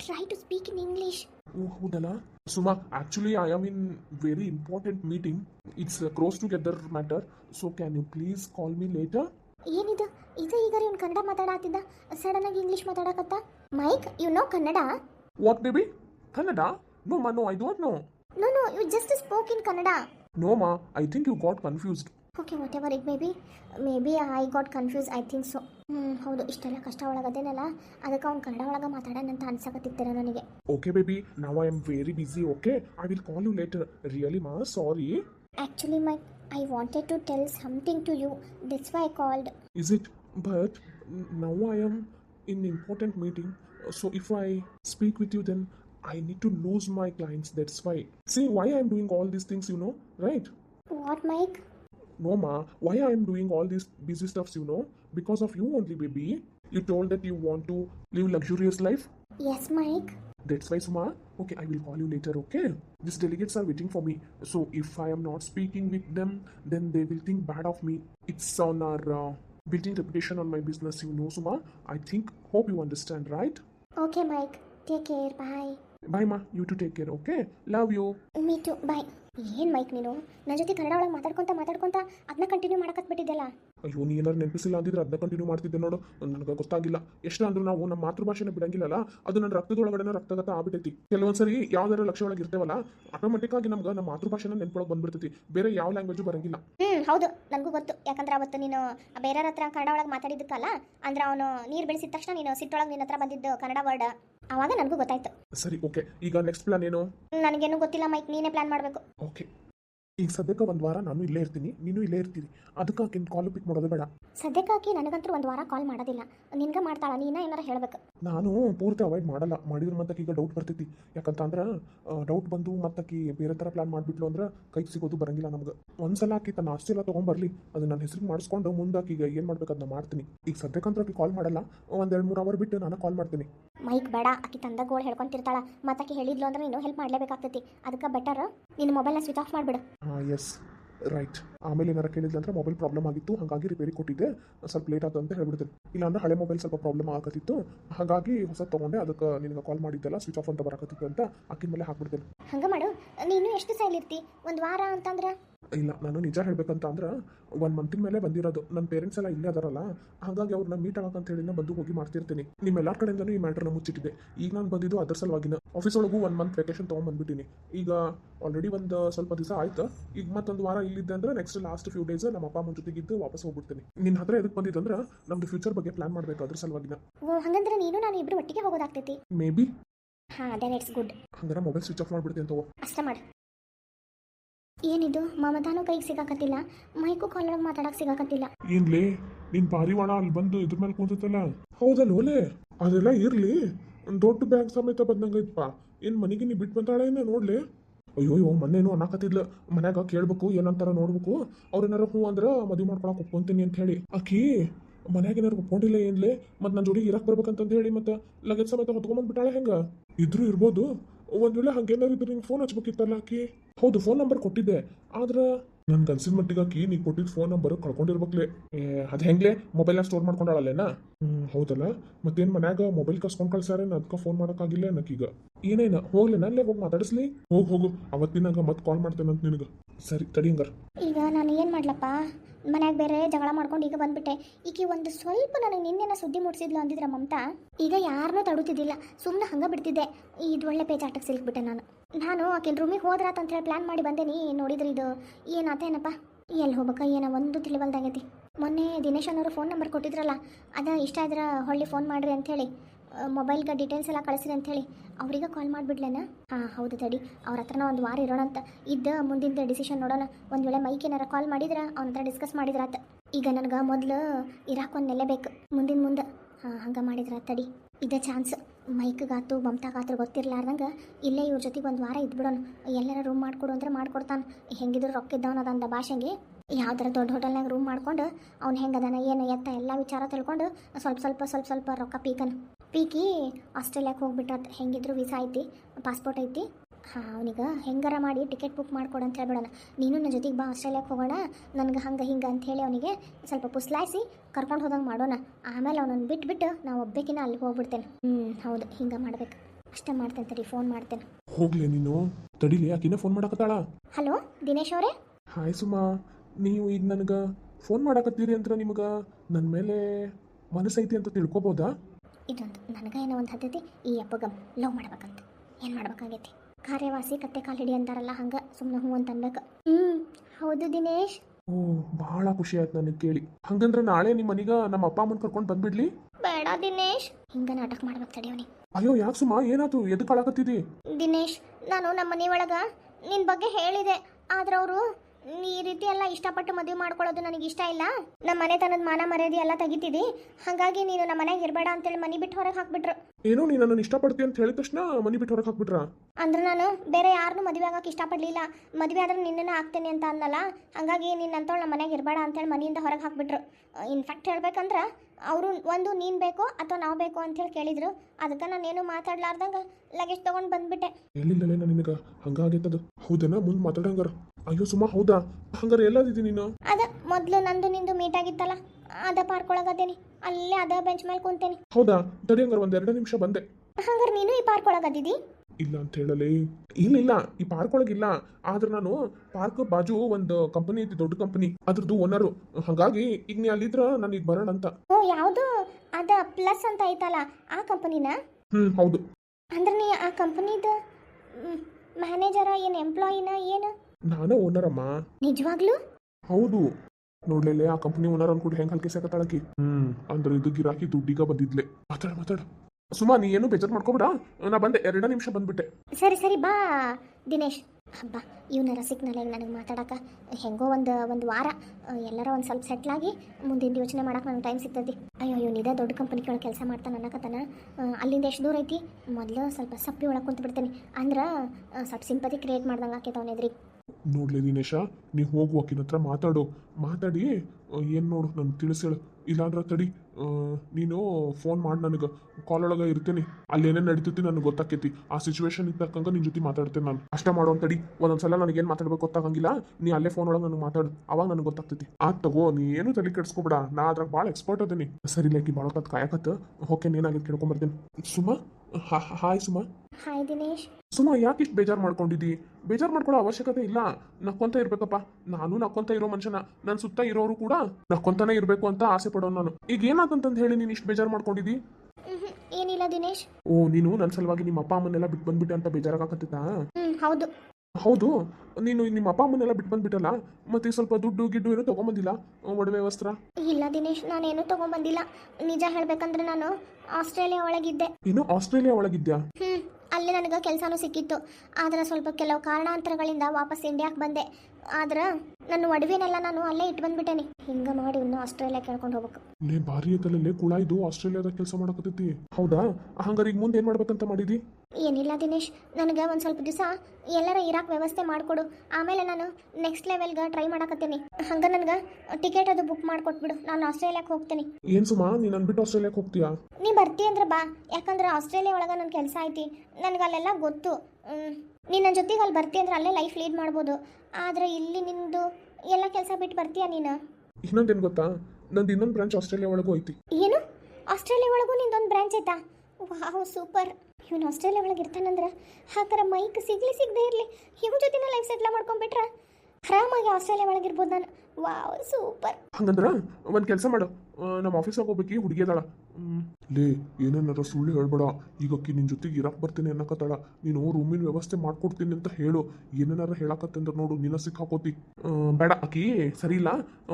try to speak in English ಓ ಹೌದಲ್ಲ Suma actually I am in very important meeting it's cross together matter so can you please call me later ಏನಿದು ಇದು ಈಗ ಇವ್ನು ಕನ್ನಡ ಮಾತಾಡತ್ತಿದ್ದ ಸಡನ್ ಆಗಿ English ಮಾತಾಡಕತ್ತ Mike you know Kannada what baby Kannada no ಮಾ no I don't know no no you just spoke in Kannada no ಮಾ I think you got confused okay what it may be may be I got confuse I think so ಹ್ಞೂ ಹೌದು. ಇಷ್ಟೆಲ್ಲ ಕಷ್ಟ ಒಳಗದೇನಲ್ಲ ಅದಕ್ಕೆ ಅವ್ನು ಕನ್ನಡ ಒಳಗೆ ಮಾತಾಡೋಣಂತ ಅನ್ಸಕತ್ತಿತ್ತರ ನನಗೆ. ಓಕೆ ಬೇಬಿ ನಾವು I am very busy okay I will call you later really ಮಾ sorry actually my I wanted to tell something to you that's why I called is it but now I am in important meeting so if I speak with with you, I need to lose my clients that's why see why I am doing all these things, you know, right? What Mike No, ma. Why I am doing all these busy stuffs, you know? Because of you only, baby. You told that you want to live luxurious life. Yes Mike That's why, Suma. Okay, I will call you later. Okay. These delegates are waiting for me. So if I am not speaking with them, then they will think bad of me. It's on our uh, building reputation on my business. You know, Suma. I think. Hope you understand, right? Okay Mike take care bye Bye, ma. You to take care. Okay. Love you. Me too bye ಏನು Mike ನೀನು ನನ್ನ ಜೊತೆ ಕನ್ನಡ ಒಳಗೆ ಮಾತಾಡ್ಕೊಂತ ಮಾತಾಡ್ಕೊಂತ ಅದನ್ನ continue ಮಾಡಕತ್ಬಿಟ್ಟಿದ್ದೆಲ್ಲ ಅಯ್ಯೋ ನೀ ಏನಾರು ನೆನಪಿಸಿಲ್ಲ ಅಂದಿದ್ರೆ ಅದನ್ನ ಕಂಟಿನ್ಯೂ ಮಾಡ್ತಿದ್ದೆ ನೋಡು. ನನಗೆ ಗೊತ್ತಾಗಿಲ್ಲ. ಎಷ್ಟು ಅಂದ್ರೂ ನಾವು ನಮ್ಮ ಮಾತೃಭಾಷೆನ ಬಿಡಂಗಿಲ್ಲಲ್ಲ ಅದು ನನ್ನ ರಕ್ತದೊಳಗಡೆ ರಕ್ತಗತ ಆಗ್ಬಿಟ್ಟೈತಿ ಕೆಲವೊಂದ್ಸರಿ ಯಾವ್ದಾರ ಲಕ್ಷ ಒಳಗೆ ಇರ್ತೇವಲ್ಲ ಆಟೋಮೆಟಿಕ್ ಆಗಿ ನಮ್ಗೆ ನಮ್ಮ ಮಾತೃಭಾಷೆನ ನೆನ್ಪೊಳಗೆ ಬಂದ್ಬಿಡ್ತೈತಿ. ಬೇರೆ ಯಾವ ಲ್ಯಾಂಗ್ವೇಜು ಬರಂಗಿಲ್ಲ. ಹ್ಮ್ ಹೌದು. ನನಗೂ ಗೊತ್ತು. ಯಾಕಂದ್ರೆ ಅವತ್ತು ನೀನು ಬೇರೆಯವ್ರ ಹತ್ರ ಕನ್ನಡ ಒಳಗೆ ಮಾತಾಡಿದ್ದಕ್ಕಲ್ಲ ಅಂದ್ರೆ ಅವನು ನೀರು ಬೆಳೆಸಿದ ತಕ್ಷಣ ನೀನು ಸಿಟ್ಟೊಳಗೆ ನಿನ್ನ ಹತ್ರ ಬಂದಿದ್ದು ಕನ್ನಡ ವರ್ಡ್ ಆವಾಗ ನನಗೂ ಗೊತ್ತಾಯ್ತು. ಸರಿ ಓಕೆ ಈಗ ನೆಕ್ಸ್ಟ್ ಪ್ಲಾನ್ ಏನು? ನನಗೇನು ಗೊತ್ತಿಲ್ಲ ಮೈಕ್ ನೀನೇ ಪ್ಲಾನ್ ಮಾಡಬೇಕು. ಓಕೆ ಈಗ ಸದ್ಯಕ್ಕೆ ಒಂದು ವಾರ ನಾನು ಇಲ್ಲೇ ಇರ್ತೀನಿ, ನೀನು ಇಲ್ಲೇ ಇರ್ತೀನಿ ಅದಕ್ಕೆ ಕಾಲು ಪಿಕ್ ಮಾಡೋದು ಬೇಡ. ಸದ್ಯಕ್ಕಾಕಿ ನನಗಂತೂ ಒಂದು ವಾರ ಕಾಲ್ ಮಾಡೋದಿಲ್ಲ. ನಿನ್ಗೆ ಮಾಡ್ತಾಳ ನೀನ ಏನಾರ ಹೇಳ್ಬೇಕು. ನಾನು ಪೂರ್ತಿ ಅವಾಯ್ಡ್ ಮಾಡಲ್ಲ. ಮಾಡಿದ್ರೆ ಮತ್ತೆ ಈಗ ಡೌಟ್ ಬರ್ತೈತಿ. ಯಾಕಂತಂದ್ರೆ ಡೌಟ್ ಬಂದು ಮತ್ತಕಿ ಬೇರೆ ಥರ ಪ್ಲಾನ್ ಮಾಡಿಬಿಟ್ಲು ಅಂದ್ರೆ ಕೈಗೆ ಸಿಗೋದು ಬರಂಗಿಲ್ಲ ನಮ್ಗೆ. ಒಂದ್ಸಲ ಆಕಿ ತನ್ನ ಆಸ್ತಿ ಎಲ್ಲ ತೊಗೊಂಬರ್ಲಿ ಅದು ನನ್ನ ಹೆಸರು ಮಾಡಿಸ್ಕೊಂಡು ಮುಂದೆ ಆಕಿಗ ಏನು ಮಾಡ್ಬೇಕು ಅದನ್ನ ಮಾಡ್ತೀನಿ. ಈಗ ಸದ್ಯಕ್ಕಂತ ಆಕಿ ಕಾಲ್ ಮಾಡಲ್ಲ. ಒಂದು ಎರಡು ಮೂರು ಅವರ್ ಬಿಟ್ಟು ನಾನು ಕಾಲ್ ಮಾಡ್ತೀನಿ. ಮೈಕ್ ಬೇಡ ಆಕಿ ತಂದ ಗೋಳು ಹೇಳ್ಕೊಂತಿರ್ತಾಳ. ಮತ್ತೆ ಆಕಿ ಹೇಳಿದ್ಲು ಅಂದ್ರೆ ನೀನು ಹೆಲ್ಪ್ ಮಾಡಲೇಬೇಕಾಗ್ತೈತಿ. ಅದಕ್ಕೆ ಬೆಟರ್ ನಿನ್ನ ಮೊಬೈಲ್ನ ಸ್ವಿಚ್ ಆಫ್ ಮಾಡ್ಬಿಡು. ಹಾಂ ಎಸ್ ರೈಟ್ ಆಮೇಲೆ ಏನಾರ ಕೇಳಿದ್ಲಂದ್ರೆ ಮೊಬೈಲ್ ಪ್ರಾಬ್ಲಮ್ ಆಗಿತ್ತು, ಹಾಗಾಗಿ ರಿಪೇರಿ ಕೊಟ್ಟಿದ್ದೆ. ಸ್ವಲ್ಪ ಲೇಟ್ ಆಯ್ತು ಅಂತ ಹೇಳ್ಬಿಡ್ತೀನಿ. ಇಲ್ಲಾಂದ್ರೆ ಹಳೆ ಮೊಬೈಲ್ ಸ್ವಲ್ಪ ಪ್ರಾಬ್ಲಮ್ ಆಗತ್ತಿತ್ತು. ಹಾಗಾಗಿ ಹೊಸ ತೊಗೊಂಡೆ, ಅದಕ್ಕೆ ನಿನಗೆ ಕಾಲ್ ಮಾಡಿದ್ದೆಲ್ಲ ಸ್ವಿಚ್ ಆಫ್ ಅಂತ ಬರಕತ್ತಿತ್ತು ಅಂತ ಅಕ್ಕಿನ ಮೇಲೆ ಹಾಕ್ಬಿಡ್ತೀನಿ. ಹಂಗೆ ಮಾಡು. ನೀನು ಎಷ್ಟು ಸೈಲ್ ಇರ್ತಿ? ಒಂದು ವಾರ ಅಂತಂದ್ರೆ? ಇಲ್ಲ ನಾನು ನಿಜ ಹೇಳ್ಬೇಕಂತ ಅಂದ್ರೆ ಒನ್ ಮಂತಿನ ಮೇಲೆ ಬಂದಿರೋದು. ನನ್ನ ಪೇರೆಂಟ್ಸ್ ಎಲ್ಲ ಇಲ್ಲೇ ಅದಾರಲ್ಲ ಹಾಗಾಗಿ ಅವ್ರನ್ನ ಮೀಟ್ ಆಗಕ್ಕಂತ ಹೇಳಿ ನಾನು ಬಂದು ಹೋಗಿ ಮಾಡ್ತಿರ್ತೀನಿ. ನಿಮ್ಮ ಎಲ್ಲಾ ಕಡೆಯಿಂದನೂ ಈ ಮ್ಯಾಟ್ರನ್ನ ಮುಚ್ಚಿಟ್ಟಿದೆ. ಈಗ ನಾನು ಬಂದಿದ್ದು ಅದರ ಸಲುವಾಗಿನ. ಆಫೀಸ್ ಒಳಗೂ ಒನ್ ಮಂತ್ ವೆಕೇಶನ್ ತೊಗೊಂಡ್ಬಂದ್ಬಿಟ್ಟಿನಿ ಈಗ ಆಲ್ರೆಡಿ ಒಂದು ಸ್ವಲ್ಪ ದಿವಸ ಆಯ್ತು. ಈಗ ಮತ್ತೊಂದು ವಾರ ಇಲ್ಲಿದ್ದೆ ಅಂದ್ರೆ ನೆಕ್ಸ್ಟ್ ಲಾಸ್ಟ್ ಫ್ಯೂ ಡೇಸ್ ನಮ್ಮ ಅಪ್ಪ ಅಮ್ಮನ ಜೊತೆಗಿದ್ದು ವಾಪಸ್ ಹೋಗ್ಬಿಡ್ತೀನಿ. ನಿನ್ನ ಹತ್ರ ಎದಕ್ಕೆ ಬಂದಿದ್ದಂದ್ರೆ ನಮ್ದು ಫ್ಯೂಚರ್ ಬಗ್ಗೆ ಪ್ಲಾನ್ ಮಾಡಬೇಕು ಅದ್ರ ಸಲುವಾಗಿನ. ಹಂಗಂದ್ರೆ ನೀನು ನಾನು ಇಬ್ರು ಒಟ್ಟಿಗೆ ಹೋಗೋದಾಗ್ತೈತಿ. ಮೇ ಬಿ ಹಾಂ ದೆನ್ ಇಟ್ಸ್ ಗುಡ್ ಹಂಗಾರೆ ಮೊಬೈಲ್ ಸ್ವಿಚ್ ಆಫ್ ಮಾಡ್ಬಿಡ್ತೀನಿ ಅಂತ ಅಷ್ಟೇ ಮಾಡು. ಏನಿದು? ಮಮತಾನು ಕೈಗೆ ಸಿಗಾಕತ್ತಿಲ್ಲ. ಮೈಕು ಕಾಲೊಳಗೆ ಮಾತಾಡಕ್ಕೆ ಸಿಗಾಕತ್ತಿಲ್ಲ. ಏನ್ಲೇ? ನಿನ್ ಪಾರಿವಾಳ ಅಲ್ಲಿ ಬಂದು ಇದ್ರ ಮೇಲೆ ಕೂತೈತಲ್ಲ ಹೌದಲ್ಲ ಓಲೆ ಅದೆಲ್ಲ ಇರ್ಲಿ. ದೊಡ್ಡ ಬ್ಯಾಗ್ ಸಮೇತ ಬಂದಂಗೈತಪ್ಪ ಏನ್ ಮನೆಗೆ ನೀ ಬಿಟ್ಟು ಬಂದಾಳೆ ಏನ ನೋಡ್ಲಿ? ಅಯ್ಯೋ ಅಯ್ಯೋ ಮೊನ್ನೇನು ಅನ್ನಕತ್ತಿದ್ಲ. ಮನ್ಯಾಗ ಕೇಳ್ಬೇಕು, ಏನಂತಾರ ನೋಡ್ಬೇಕು. ಅವ್ರೇನಾರ ಹ್ಞೂ ಅಂದ್ರ ಮದುವೆ ಮಾಡ್ಕೊಳಕ್ ಒಪ್ಕೊಂತೀನಿ ಅಂತ ಹೇಳಿ. ಅಕ್ಕಿ, ಮನ್ಯಾಗ ಏನಾರು ಒಪ್ಕೊಂಡಿಲ್ಲ ಏನ್ಲೆ? ಮತ್ ನನ್ನ ಜೋಡಿ ಇರಕ್ ಬರ್ಬೇಕಂತಂದು ಹೇಳಿ ಮತ್ತೆ ಲಗೇಜ್ ಸಮೇತ ಹೊತ್ಕೊಂಬಂದ್ಬಿಟ್ಟಾಳೆ ಹೆಂಗ? ಇದ್ರು ಇರ್ಬೋದು. ಒಂದ್ ವೇಳೆ ಹಂಗೇನಾರು ಇದ್ರೆ ನಿಂಗೆ ಫೋನ್ ಹಚ್ಬೇಕಿತ್ತಲ್ಲ ಆಕಿ? ಹೌದು ಫೋನ್ ನಂಬರ್ ಕೊಟ್ಟಿದ್ದೆ. ಆದ್ರೆ ನನ್ಗೆ ಅನ್ಸಿದ ಮಟ್ಟಿಗೆ ಆಕಿ, ನೀ ಕೊಟ್ಟಿದ್ದ ಫೋನ್ ನಂಬರ್ ಕಳ್ಕೊಂಡಿರ್ಬೇಕ್ಲೆ. ಅದು ಮೊಬೈಲ್ ಮೊಬೈಲ್ನ ಸ್ಟೋರ್ ಮಾಡ್ಕೊಂಡಾಳಲ್ಲೇನಾ? ಹ್ಮ್, ಹೌದಲ್ಲ. ಮತ್ತೇನ್ ಮನ್ಯಾಗ ಮೊಬೈಲ್ ಕಸ್ಕೊಂಡ್ ಕಳ್ಸಾರೇನ ಅದಕ್ಕೆ ಫೋನ್ ಮಾಡೋಕ್ಕಾಗಿಲ್ಲ ನನಗೀಗ ಏನೇನ? ಹೋಗ್ಲಿ ನಲ್ಲೇ ಹೋಗಿ ಮಾತಾಡಿಸ್ಲಿ. ಹೋಗು ಹೋಗು. ಅವತ್ತಿನಂಗ ಮತ್ತೆ ಕಾಲ್ ಮಾಡ್ತೇನೆ ಅಂತ ನಿನಗೆ. ಸರಿ, ತಡಿ ಹಂಗಾರ. ಈಗ ನಾನು ಏನು ಮಾಡ್ಲಪ್ಪ? ಮನ್ಯಾಗ ಬೇರೆ ಜಗಳ ಮಾಡ್ಕೊಂಡು ಈಗ ಬಂದ್ಬಿಟ್ಟೆ. ಈಕೆ ಒಂದು ಸ್ವಲ್ಪ ನನಗೆ ನಿನ್ನೆನ ಸುದ್ದಿ ಮುಟ್ಸಿದ್ಲು ಅಂದಿದ್ರ ಮಮತಾ, ಈಗ ಯಾರನ್ನೂ ತಡುತ್ತಿದ್ದಿಲ್ಲ ಸುಮ್ಮನೆ ಹಂಗೆ ಬಿಡ್ತಿದ್ದೆ. ಇದು ಒಳ್ಳೆ ಪೇಚಾಟಕ್ಕೆ ಸಿಲ್ಕ್ಬಿಟ್ಟೆ ನಾನು. ನಾನು ಆಕಿನ ರೂಮಿಗೆ ಹೋದ್ರಾತ ಅಂತ ಹೇಳಿ ಪ್ಲ್ಯಾನ್ ಮಾಡಿ ಬಂದೇನಿ ನೋಡಿದ್ರಿ ಇದು ಏನಾತೇನಪ್ಪ? ಎಲ್ಲಿ ಹೋಗ್ಬೇಕ? ಏನೋ ಒಂದು ತಿಳಿವಲ್ದಾಗೈತಿ. ಮೊನ್ನೆ ದಿನೇಶ್ ಅನ್ನೋರು ಫೋನ್ ನಂಬರ್ ಕೊಟ್ಟಿದ್ರಲ್ಲ, ಅದ ಇಷ್ಟ ಇದ್ರ ಹೊಳ್ಳಿ ಫೋನ್ ಮಾಡ್ರಿ ಅಂಥೇಳಿ ಮೊಬೈಲ್ಗೆ ಡೀಟೇಲ್ಸ್ ಎಲ್ಲ ಕಳಿಸ್ರಿ ಅಂಥೇಳಿ ಅವ್ರಿಗೆ ಕಾಲ್ ಮಾಡಿಬಿಡ್ಲೇನ? ಹಾಂ, ಹೌದು ತಡಿ. ಅವ್ರ ಹತ್ರನ ಒಂದು ವಾರ ಇರೋಣ ಅಂತ ಇದ್ದ ಮುಂದಿನ ಡಿಸಿಷನ್ ನೋಡೋಣ. ಒಂದು ವೇಳೆ ಮೈಕ್ ಏನಾರ ಕಾಲ್ ಮಾಡಿದ್ರೆ ಅವ್ನ ಹತ್ರ ಡಿಸ್ಕಸ್ ಮಾಡಿದ್ರಾತ. ಈಗ ನನಗೆ ಮೊದಲು ಇರಾಕೊಂದು ನೆಲೆ ಬೇಕು. ಮುಂದಿನ ಮುಂದೆ. ಹಾಂ, ಹಂಗೆ ಮಾಡಿದ್ರ ತಡಿ. ಇದೇ ಚಾನ್ಸ್ ಮೈಕ್ಗಾತು ಮಮತಾಗಾತ್ರ ಗೊತ್ತಿರ್ಲಾರ್ದಂಗೆ ಇಲ್ಲೇ ಇವ್ರ ಜೊತೆಗೆ ಒಂದು ವಾರ ಇದ್ಬಿಡೋನು ಎಲ್ಲರ ರೂಮ್ ಮಾಡಿಕೊಡು ಅಂದ್ರೆ ಮಾಡ್ಕೊಡ್ತಾನೆ. ಹೆಂಗಿದ್ರು ರೊಕ್ಕ ಇದ್ದವನ ಅದಂದ ಭಾಷೆಗೆ. ಯಾವ್ದಾರ ದೊಡ್ಡ ಹೋಟೆಲ್ನಾಗ ರೂಮ್ ಮಾಡ್ಕೊಂಡು ಅವ್ನು ಹೆಂಗದಾನ ಏನು ಎತ್ತ, ಎಲ್ಲ ವಿಚಾರ ತಿಳ್ಕೊಂಡು ಸ್ವಲ್ಪ ಸ್ವಲ್ಪ ಸ್ವಲ್ಪ ಸ್ವಲ್ಪ ರೊಕ್ಕ ಪೀಕನ್. ಪೀಕಿ ಆಸ್ಟ್ರೇಲಿಯಾಕ್ಕೆ ಹೋಗ್ಬಿಟ್ರತ್ ಹೆಂಗಿದ್ರು ವೀಸಾ ಐತಿ ಪಾಸ್ಪೋರ್ಟ್ ಐತಿ. ಹಾಂ ಅವನಿಗೆ ಹೆಂಗಾರ ಮಾಡಿ ಟಿಕೆಟ್ ಬುಕ್ ಮಾಡ್ಕೊಡು ಅಂತ ಹೇಳ್ಬಿಡೋಣ. ನೀನು ನನ್ನ ಜೊತೆಗೆ ಬಾ ಆಸ್ಟ್ರೇಲಿಯಾಕ್ಕೆ ಹೋಗೋಣ. ನನಗೆ ಹಂಗೆ ಹಿಂಗೆ ಅಂತ ಹೇಳಿ ಅವನಿಗೆ ಸ್ವಲ್ಪ ಪುಸ್ಲಾಯಿಸಿ ಕರ್ಕೊಂಡು ಹೋದಂಗೆ ಮಾಡೋಣ. ಆಮೇಲೆ ಅವನನ್ನು ಬಿಟ್ಬಿಟ್ಟು ನಾವು ಒಬ್ಬಕಿನ ಅಲ್ಲಿ ಹೋಗ್ಬಿಡ್ತೇನೆ. ಹ್ಞೂ ಹೌದು ಹಿಂಗೆ ಮಾಡ್ಬೇಕು. ಅಷ್ಟೇ ಮಾಡ್ತೇನೆ ತಡಿ ಫೋನ್ ಮಾಡ್ತೇನೆ. ಹೋಗ್ಲಿ ನೀನು? ತಡಿಲಿ ಯಾಕಿನ್ನ ಫೋನ್ ಮಾಡಕತ್ತಾಳ? ಹಲೋ ದಿನೇಶ್ ಅವರೇ? ಹಾಯ್ ಸುಮಾ ನೀವು ಈಗ ನನಗೆ ಫೋನ್ ಮಾಡಕತ್ತೀರಿ ಅಂತ ನಿಮ್ಗೆ ನನ್ನ ಮೇಲೆ ಮನಸ್ಸೈತಿ ಅಂತ ತಿಳ್ಕೊಬೋದಾ? ಇದೊಂದು ನನಗೆ ಏನೋ ಒಂದು ಹತ್ತೈತಿ ಈ ಅಪ್ಪಗ ಲವ್ ಮಾಡ್ಬೇಕಂತ. ಏನು ಮಾಡ್ಬೇಕಾಗೈತಿ ಕಾರ್ಯವಾಸಿ ಕತ್ತೆ ಕಾಲು ಹಿಡಿ ಅಂತಾರಲ್ಲ ಹಂಗೆ ಸುಮ್ಮನೆ ಹ್ಞೂ ಅಂತ ಅನ್ಬೇಕು ಹ್ಞೂ ಹೌದು ದಿನೇಶ್. ಓ ಬಹಳ ಖುಷಿ ಆಯ್ತು ನನಗೆ ಕೇಳಿ. ಹಂಗಂದ್ರೆ ನಾಳೆ ನಿಮ್ಮ ಮನಿಗ ನಮ್ಮ ಅಪ್ಪ ಅಮ್ಮನ ಕರ್ಕೊಂಡು ಬಂದ್ಬಿಡ್ಲಿ? ಬೇಡ ದಿನೇಶ್. ಹಿಂಗ ನಾಟಕ ಮಾಡ್ಬೇಕು ತಡಿಯೋನಿ ಅಯ್ಯೋ ಯಾಕೆ ಸುಮ್ಮ ಏನಾಯ್ತು? ಎದಕ್ಕೆ ಅಳಕತ್ತಿದಿ ದಿನೇಶ್ ನಾನು ನಮ್ಮ ಮನೆಯೊಳಗೆ ನಿನ್ನ ಬಗ್ಗೆ ಹೇಳಿದೆ. ಆದ್ರೆ ಅವರು ಈ ರೀತಿ ಎಲ್ಲ ಇಷ್ಟಪಟ್ಟು ಮದುವೆ ಮಾಡ್ಕೊಳ್ಳೋದು ನನಗೆ ಇಷ್ಟ ಇಲ್ಲ. ನಮ್ಮ ಮನೆತನದ ಮಾನ ಮರ್ಯಾದೆ ಎಲ್ಲ ತೆಗಿತಿದ್ದಿ ಹಾಗಾಗಿ ನೀನು ನಮ್ಮ ಮನೆಗೆ ಇರಬೇಡ ಅಂತೇಳಿ ಮನೆ ಬಿಟ್ಟು ಹೊರಗೆ ಹಾಕ್ಬಿಟ್ರು. ಏನು ನೀ ನನ್ನನ್ನು ಇಷ್ಟಪಡ್ತಿ ಅಂತ ಹೇಳಿದ ತಕ್ಷಣ ಮನಿ ಬಿಟ್ಟು ಹೊರಗೆ ಹಾಕ್ಬಿಟ್ರಾ? ಅಂದ್ರೆ ನಾನು ಬೇರೆ ಯಾರನ್ನು ಮದುವೆ ಆಗಕ್ಕೆ ಇಷ್ಟಪಡಲಿಲ್ಲ. ಮದುವೆ ಆದ್ರೆ ನಿನ್ನನ್ನು ಆಗ್ತೇನೆ ಅಂತ ಅನ್ನಲ್ಲ ಹಾಗಾಗಿ ನಿನ್ನಂತವಳು ನಮ್ಮ ಮನೆಗೆ ಇರಬೇಡ ಅಂತೇಳಿ ಮನೆಯಿಂದ ಹೊರಗೆ ಹಾಕ್ಬಿಟ್ರು. ಇನ್ಫ್ಯಾಕ್ಟ್ ಹೇಳ್ಬೇಕಂದ್ರೆ ಅವರು ಒಂದು ನೀನು ಬೇಕು ಅಥವಾ ನಾವು ಬೇಕು ಅಂತೇಳಿ ಕೇಳಿದ್ರು. ಅದಕ್ಕೆ ನಾನೇನು ಮಾತಾಡ್ಲಾರ್ದಂಗೆ ಲಗೇಜ್ ತೊಗೊಂಡು ಬಂದ್ಬಿಟ್ಟೆ. ಎಲ್ಲಿಂದಲೇ ನಾನು ನಿನಗೆ? ಹಂಗಾಗೈತದು ಹೌದನ? ಮುಂದೆ ಮಾತಾಡಂಗಾರ. ಅಯ್ಯೋ ಸುಮಾ ಹೌದಾ? ಹಂಗಾರೆ ಎಲ್ಲದಿದ್ದಿ ನೀನು? ಅದ ಮೊದಲು ನಂದು ನಿಂದು ಮೀಟ್ ಆಗಿತ್ತಲ್ಲ? ಅದ ಪಾರ್ಕ್ ಒಳಗದೇನಿ ಅಲ್ಲೇ ಅದ ಬೆಂಚ್ ಮೇಲೆ ಕುಂತೇನಿ. ಹೌದಾ? ತಡಿ ಹಂಗಾರೆ ಒಂದು ಎರಡು ನಿಮಿಷ ಬಂದೆ. ಹಂಗಾರೆ ನೀನು ಈ ಪಾರ್ಕ್ ಅದಿದಿ? ಇಲ್ಲ ಅಂತ ಹೇಳಲಿ. ಇಲ್ಲ ಇಲ್ಲ ಈ ಪಾರ್ಕ್ ಒಳಗಿಲ್ಲ ಆದ್ರೆ ನಾನು ಪಾರ್ಕ್ ಬಾಜು ಒಂದು ಕಂಪನಿ ಐತಿ ದೊಡ್ಡ ಕಂಪನಿ ಅದ್ರದ್ದು ಓನರು ಹಾಗಾಗಿ ಈಗ ನೀ ಅಲ್ಲಿದ್ರ ನಾನು ಈಗ ಬರೋಣ ಅಂತ. ಓ ಯಾವುದು? ಅದ ಪ್ಲಸ್ ಅಂತ ಐತಲ್ಲ ಆ ಕಂಪನಿನ ಹ್ಮ್ ಹೌದು. ಅಂದ್ರೆ ನೀ ಆ ಕಂಪನಿದ ಮ್ಯಾನೇಜರ ಏನು ಎಂಪ್ಲಾಯಿನ ಏನು? ನಾನೇ ಓನರ್ ಅಮ್ಮ ನಿಜವಾಗ್ಲೂ? ಹೌದು. ನೋಡ್ಲಿಲ್ಲ ಆ ಕಂಪ್ನಿ ಓನರ್ ಅನ್ಕೊಂಡು ಹೆಂಗ್ ಹಲ್ಕೆ ಸಾಕತ್ತಾಳಕಿ ಹ್ಮ್ ಅಂದ್ರೆ ಇದು ಗಿರಾಕಿ ದುಡ್ಡಿಗ ಬಂದಿದ್ಲೆ. ಮಾತಾಡ ಮಾತಾಡ. ಸುಮಾ ನೀ ಏನು ಬೇಜಾರು ಮಾಡ್ಕೊಬೇಡ. ನಾ ಬಂದೆ ಎರಡು ನಿಮಿಷ ಬಂದ್ಬಿಟ್ಟೆ. ಸರಿ ಸರಿ ಬಾ ದಿನೇಶ್. ಹಬ್ಬ ಇವನರ ಸಿಗ್ನಲ್ ಈಗ ನನಗೆ ಮಾತಾಡಕ? ಹೆಂಗೋ ಒಂದು ಒಂದು ವಾರ ಎಲ್ಲರ ಒಂದು ಸ್ವಲ್ಪ ಸೆಟ್ಲಾಗಿ ಮುಂದಿನ ಯೋಚನೆ ಮಾಡಕ್ಕೆ ನನಗೆ ಟೈಮ್ ಸಿಗ್ತದೆ. ಅಯ್ಯೋ ಇವನಿದೆ ದೊಡ್ಡ ಕಂಪನಿ ಕೆಳಗೆ ಕೆಲಸ ಮಾಡ್ತಾನೆ ಅನ್ನಕತ್ತಾನ. ಆ, ಅಲ್ಲಿಂದ ಎಷ್ಟು ದೂರ ಐತಿ? ಮೊದಲು ಸ್ವಲ್ಪ ಸಪ್ಪಿ ಒಳಗೆ ಕುಂತು ಬಿಡ್ತೀನಿ ಅಂದ್ರೆ ಸ್ವಲ್ಪ ಸಿಂಪತಿ ಕ್ರಿಯೇಟ್ ಮಾಡ್ದಂಗೆ ಆಕೈತೆ ನೋಡ್ಲಿ ದಿನೇಶ, ನೀ ಹೋಗು ಆಕಿನ ಹತ್ರ ಮಾತಾಡು. ಮಾತಾಡಿ ಏನು ನೋಡು, ನಾನು ತಿಳಿಸೇಳು ಇಲ್ಲಾಂದ್ರೆ ತಡಿ ನೀನು ಫೋನ್ ಮಾಡಿ ನನಗೆ. ಕಾಲ್ ಒಳಗೆ ಇರ್ತೀನಿ. ಅಲ್ಲಿ ಏನೇನು ನಡೀತೈತಿ ನನಗೆ ಗೊತ್ತಾಕೈತಿ. ಆ ಸಿಚುವೇಶನ್ ಇದ್ದಕ್ಕಂಗ ನಿನ್ನ ಜೊತೆ ಮಾತಾಡ್ತೇನೆ ನಾನು. ಅಷ್ಟೇ ಮಾಡೋ ತಡಿ. ಒಂದೊಂದ್ಸಲ ನನಗೆ ಏನು ಮಾತಾಡ್ಬೇಕು ಗೊತ್ತಾಗಂಗಿಲ್ಲ, ನೀ ಅಲ್ಲೇ ಫೋನ್ ಒಳಗೆ ನನಗೆ ಮಾತಾಡು. ಅವಾಗ ನನಗೆ ಗೊತ್ತಾಗ್ತೈತಿ. ಆ, ತಗೋ, ನೀ ಏನು ತಲೆ ಕೆಡ್ಸ್ಕೊಬೇಡ. ನಾ ಅದ್ರಾಗ ಭಾಳ ಎಕ್ಸ್ಪರ್ಟ್ ಅದೀನಿ. ಸರಿ ಲೇಕಿ ಭಾಳಕತ್ ಕಾಯಕತ್ತ ಓಕೆ ಏನಾಗಿದೆ ಕೇಳ್ಕೊಂಬರ್ತೀನಿ ಹಾಯ್ ಸುಮಾ. ಹಾಯ್ ದಿನೇಶ್. ಸುಮಾ ಯಾಕೆ ಇಷ್ಟು ಬೇಜಾರು ಮಾಡ್ಕೊಂಡಿದ್ದಿ? ಬೇಜಾರು ಮಾಡ್ಕೊಳ್ಳೋ ಅವಶ್ಯಕತೆ ಇಲ್ಲ. ನಕ್ಕೊಂತ ಇರ್ಬೇಕಪ್ಪ. ನಾನು ನಕ್ಕೊಂತ ಇರೋ ಮನುಷ್ಯನ. ನನ್ನ ಸುತ್ತ ಇರೋರು ಕೂಡ ನಕ್ಕೊಂತಾನೆ ಇರಬೇಕು ಅಂತ ಆಸೆ ಪಡೋನು ನಾನು. ಈಗ ಏನಾಗಂತಂದು ಹೇಳಿ ನೀನು ಇಷ್ಟು ಬೇಜಾರು ಮಾಡ್ಕೊಂಡಿದ್ದಿ? ಮ್ಹೂ, ಏನಿಲ್ಲ ದಿನೇಶ್. ಓ ನೀನು ನನ್ನ ಸಲುವಾಗಿ ನಿಮ್ಮ ಅಪ್ಪ ಅಮ್ಮನ್ನೆಲ್ಲ ಬಿಟ್ಟು ಬಂದ್ಬಿಟ್ಟೆ ಅಂತ ಬೇಜಾರಾಗತ್ತಿತ್ತಾ ಹ್ಞೂ ಹೌದು. ಹೌದು? ನೀನು ನಿಮ್ಮ ಅಪ್ಪ ಅಮ್ಮನ್ನೆಲ್ಲ ಬಿಟ್ಟು ಬಂದ್ಬಿಟ್ಟಲ್ಲ? ಮತ್ತೆ ಸ್ವಲ್ಪ ದುಡ್ಡು ಗಿಡ್ಡು ಏನೋ ತಗೊಂಬಂದಿಲ್ಲ? ಒಡವೆ ವಸ್ತ್ರ? ಇಲ್ಲ ದಿನೇಶ್ ನಾನೇನು ತೊಗೊಂಬಂದಿಲ್ಲ. ನಿಜ ಹೇಳ್ಬೇಕಂದ್ರೆ ನಾನು ಆಸ್ಟ್ರೇಲಿಯಾ ಒಳಗಿದ್ದೆ. ಇನ್ನು ಆಸ್ಟ್ರೇಲಿಯಾ ಒಳಗಿದ್ಯಾ? ಹ್ಮ್ ಅಲ್ಲಿ ನನಗೆ ಕೆಲಸನೂ ಸಿಕ್ಕಿತ್ತು. ಆದ್ರೆ ಸ್ವಲ್ಪ ಕೆಲವು ಕಾರಣಾಂತರಗಳಿಂದ ವಾಪಸ್ ಇಂಡಿಯಾಕ್ಕೆ ಬಂದೆ. ಆದ್ರೆ ನನ್ನ ಒಡವೆನೆಲ್ಲ ನಾನು ಅಲ್ಲೇ ಇಟ್ಟು ಬಂದ್ಬಿಟ್ಟೇನಿ. ಹಿಂಗ ಮಾಡಿ ಇನ್ನು ಆಸ್ಟ್ರೇಲಿಯಾ ಕೇಳ್ಕೊಂಡು ಹೋಗ್ಬೇಕು. ನೀ ಭಾರಿ ಎತ್ತಲಲ್ಲೇ ಇದು ಆಸ್ಟ್ರೇಲಿಯಾದಾಗ ಕೆಲಸ ಮಾಡಕತ್ತೈತಿ ಹೌದಾ? ಹಂಗಾರೆ ಈಗ ಮುಂದೆ ಏನು ಮಾಡ್ಬೇಕಂತ ಮಾಡಿದಿ? ಏನಿಲ್ಲ ದಿನೇಶ್ ನನಗೆ ಒಂದು ಸ್ವಲ್ಪ ದಿವಸ ಎಲ್ಲರ ಇರಾಕ್ ವ್ಯವಸ್ಥೆ ಮಾಡ್ಕೊಡು. ಆಮೇಲೆ ನಾನು ನೆಕ್ಸ್ಟ್ ಲೆವೆಲ್ಗೆ ಟ್ರೈ ಮಾಡಕತ್ತೀನಿ. ಹಂಗ ನನಗೆ ಟಿಕೆಟ್ ಅದು ಬುಕ್ ಮಾಡ್ಕೊಟ್ಬಿಡು. ನಾನು ಆಸ್ಟ್ರೇಲಿಯಾಕ್ಕೆ ಹೋಗ್ತೀನಿ. ಏನ್ ಸುಮಾ ನೀನು ಅನ್ಬಿಟ್ಟು ಆಸ್ಟ್ರೇಲಿಯಾಕ್ಕೆ ಹೋಗ್ತೀಯಾ? ನೀ ಬರ್ತಿ ಅಂದ್ರೆ ಬಾ. ಯಾಕಂದ್ರೆ ಆಸ್ಟ್ರೇಲಿಯಾ ಒಳಗೆ ನನ್ನ ಕೆಲಸ ಐತಿ. ನನಗೆ ಅಲ್ಲೆಲ್ಲ ಗೊತ್ತು ನೀನು ನನ್ನ ಜೊತೆಗೆ ಅಲ್ಲಿ ಬರ್ತಿ ಅಂದ್ರೆ ಅಲ್ಲೇ ಲೈಫ್ ಲೀಡ್ ಮಾಡ್ಬೋದು. ಆದರೆ ಇಲ್ಲಿ ನಿಂದು ಎಲ್ಲ ಕೆಲಸ ಬಿಟ್ಟು ಬರ್ತೀಯಾ ನೀನು? ಇನ್ನೊಂದೇನು ಗೊತ್ತಾ? ನಂದು ಇನ್ನೊಂದು ಬ್ರಾಂಚ್ ಆಸ್ಟ್ರೇಲಿಯಾ ಒಳಗೂ ಐತಿ. ಏನು? ಆಸ್ಟ್ರೇಲಿಯಾ ಒಳಗೂ ನಿಂದೊಂದು ಬ್ರಾಂಚ್ ಐತಾ? ವಾಹ್ ಸೂಪರ್ ಇವನು ಆಸ್ಟ್ರೇಲಿಯಾ ಒಳಗೆ ಇರ್ತಾನಂದ್ರೆ ಹಾಕರ ಮೈಕ್ ಸಿಗ್ಲಿ ಸಿಗದೆ ಇರಲಿ. ಇವನ ಜೊತೆನೇ ಲೈಫ್ ಸೆಟ್ಲ ಮಾಡ್ಕೊಂಡ್ಬಿಟ್ರೆ? ಆರಾಮಾಗಿ ಆಸ್ಟ್ರೇಲಿಯಾ ಒಳಗೆ ಇರ್ಬೋದು ನಾನು. ವಾವ್ ಸೂಪರ್ ಹಂಗಂದ್ರ ಒಂದು ಕೆಲಸ ಮಾಡು. ನಮ್ಮ ಆಫೀಸಾಗ ಹೋಗ್ಬೇಕು ಹುಡುಗಿ ಅದಾಳ. ಲೇ ಏನೇನಾರ ಸುಳ್ಳು ಹೇಳ್ಬೇಡ. ಈಗ ಅಕ್ಕಿ ನಿನ್ನ ಜೊತೆಗೆ ಇರಕ್ಕೆ ಬರ್ತೀನಿ ಅನ್ನಕತ್ತಾಳ. ನೀನು ರೂಮಿನ ವ್ಯವಸ್ಥೆ ಮಾಡ್ಕೊಡ್ತೀನಿ ಅಂತ ಹೇಳು. ಏನೇನಾರ ಹೇಳಕತ್ತಂದ್ರೆ ನೋಡು ನಿನ್ನ ಸಿಕ್ಕಾಕೋತಿ. ಬೇಡ ಅಕ್ಕಿ ಸರಿ ಇಲ್ಲ.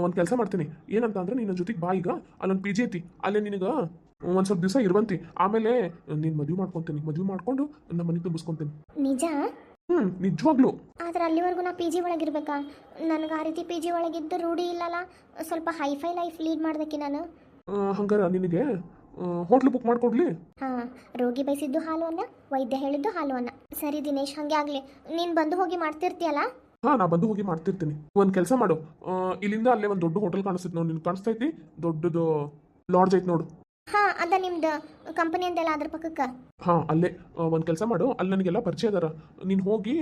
ಒಂದು ಕೆಲಸ ಮಾಡ್ತೀನಿ. ಏನಂತ ಅಂದ್ರೆ ನಿನ್ನ ಜೊತೆಗೆ ಬಾ ಈಗ. ಅಲ್ಲೊಂದು ಪಿ ಜಿ ಐತಿ. ಅಲ್ಲೇ ನಿನಗೆ ಒಂದು ಸ್ವಲ್ಪ ದಿವಸ ಇರುವಂತಿ ಆಮೇಲೆ ನೀನು ಮದುವೆ ಮಾಡ್ಕೊತೀನಿ. ಮದುವೆ ಮಾಡ್ಕೊಂಡು ನಮ್ಮ ಮನೆ ತುಂಬಿಸ್ಕೊತೀನಿ. ನಿಜ? ಹ್ಮ್ ನಿಜವಾಗ್ಲೂ. ಆದ್ರೆ ಅಲ್ಲಿವರೆಗೂ ನಾ ಪಿ ಜಿ ಒಳಗಿರ್ಬೇಕಾ? ನನಗೆ ಆ ರೀತಿ ಪಿ ಜಿ ಒಳಗಿದ್ದು ರೂಢಿ ಇಲ್ಲಲ್ಲ. ಸ್ವಲ್ಪ ಹೈಫೈ ಲೈಫ್ ಲೀಡ್ ಮಾಡ್ದಕ್ಕೆ ನಾನು. ಹಂಗಾರ ನಿನಗೆ ಹೋಟ್ಲು ಬುಕ್ ಮಾಡ್ಕೊಡ್ಲಿ? ಹಾ ರೋಗಿ ಬಯಸಿದ್ದು ಹಾಲು ಅನ್ನ ವೈದ್ಯ ಹೇಳಿದ್ದು ಹಾಲು ಅನ್ನ. ಸರಿ ದಿನೇಶ್ ಹಂಗೆ ಆಗ್ಲಿ. ನೀನು ಬಂದು ಹೋಗಿ ಮಾಡ್ತಿರ್ತೀಯಲ್ಲ? ಹಾ ನಾ ಬಂದು ಹೋಗಿ ಮಾಡ್ತಿರ್ತೀನಿ. ಒಂದು ಕೆಲಸ ಮಾಡು. ಆ, ಇಲ್ಲಿಂದ ಅಲ್ಲೇ ಒಂದು ದೊಡ್ಡ ಹೋಟೆಲ್ ಕಾಣಿಸ್ತೈತಿ ನೋಡಿ ನಿನ್ಗೆ ಕಾಣಿಸ್ತೈತಿ ದೊಡ್ಡದು ಲಾಡ್ಜ್ ಐತಿ ನೋಡು. ಹಾ ಅದ ನಿಮ್ದು ಕಂಪನಿ ಅಂದೆಲ್ಲ ಅದ್ರ ಪಕ್ಕಕ್ಕೆ? ಹಾ ಅಲ್ಲೇ. ಒಂದು ಕೆಲಸ ಮಾಡು. ಅಲ್ಲಿ ನನಗೆಲ್ಲ ಪರಿಚಯ ಅದಾರ. ನೀನು ಹೋಗಿ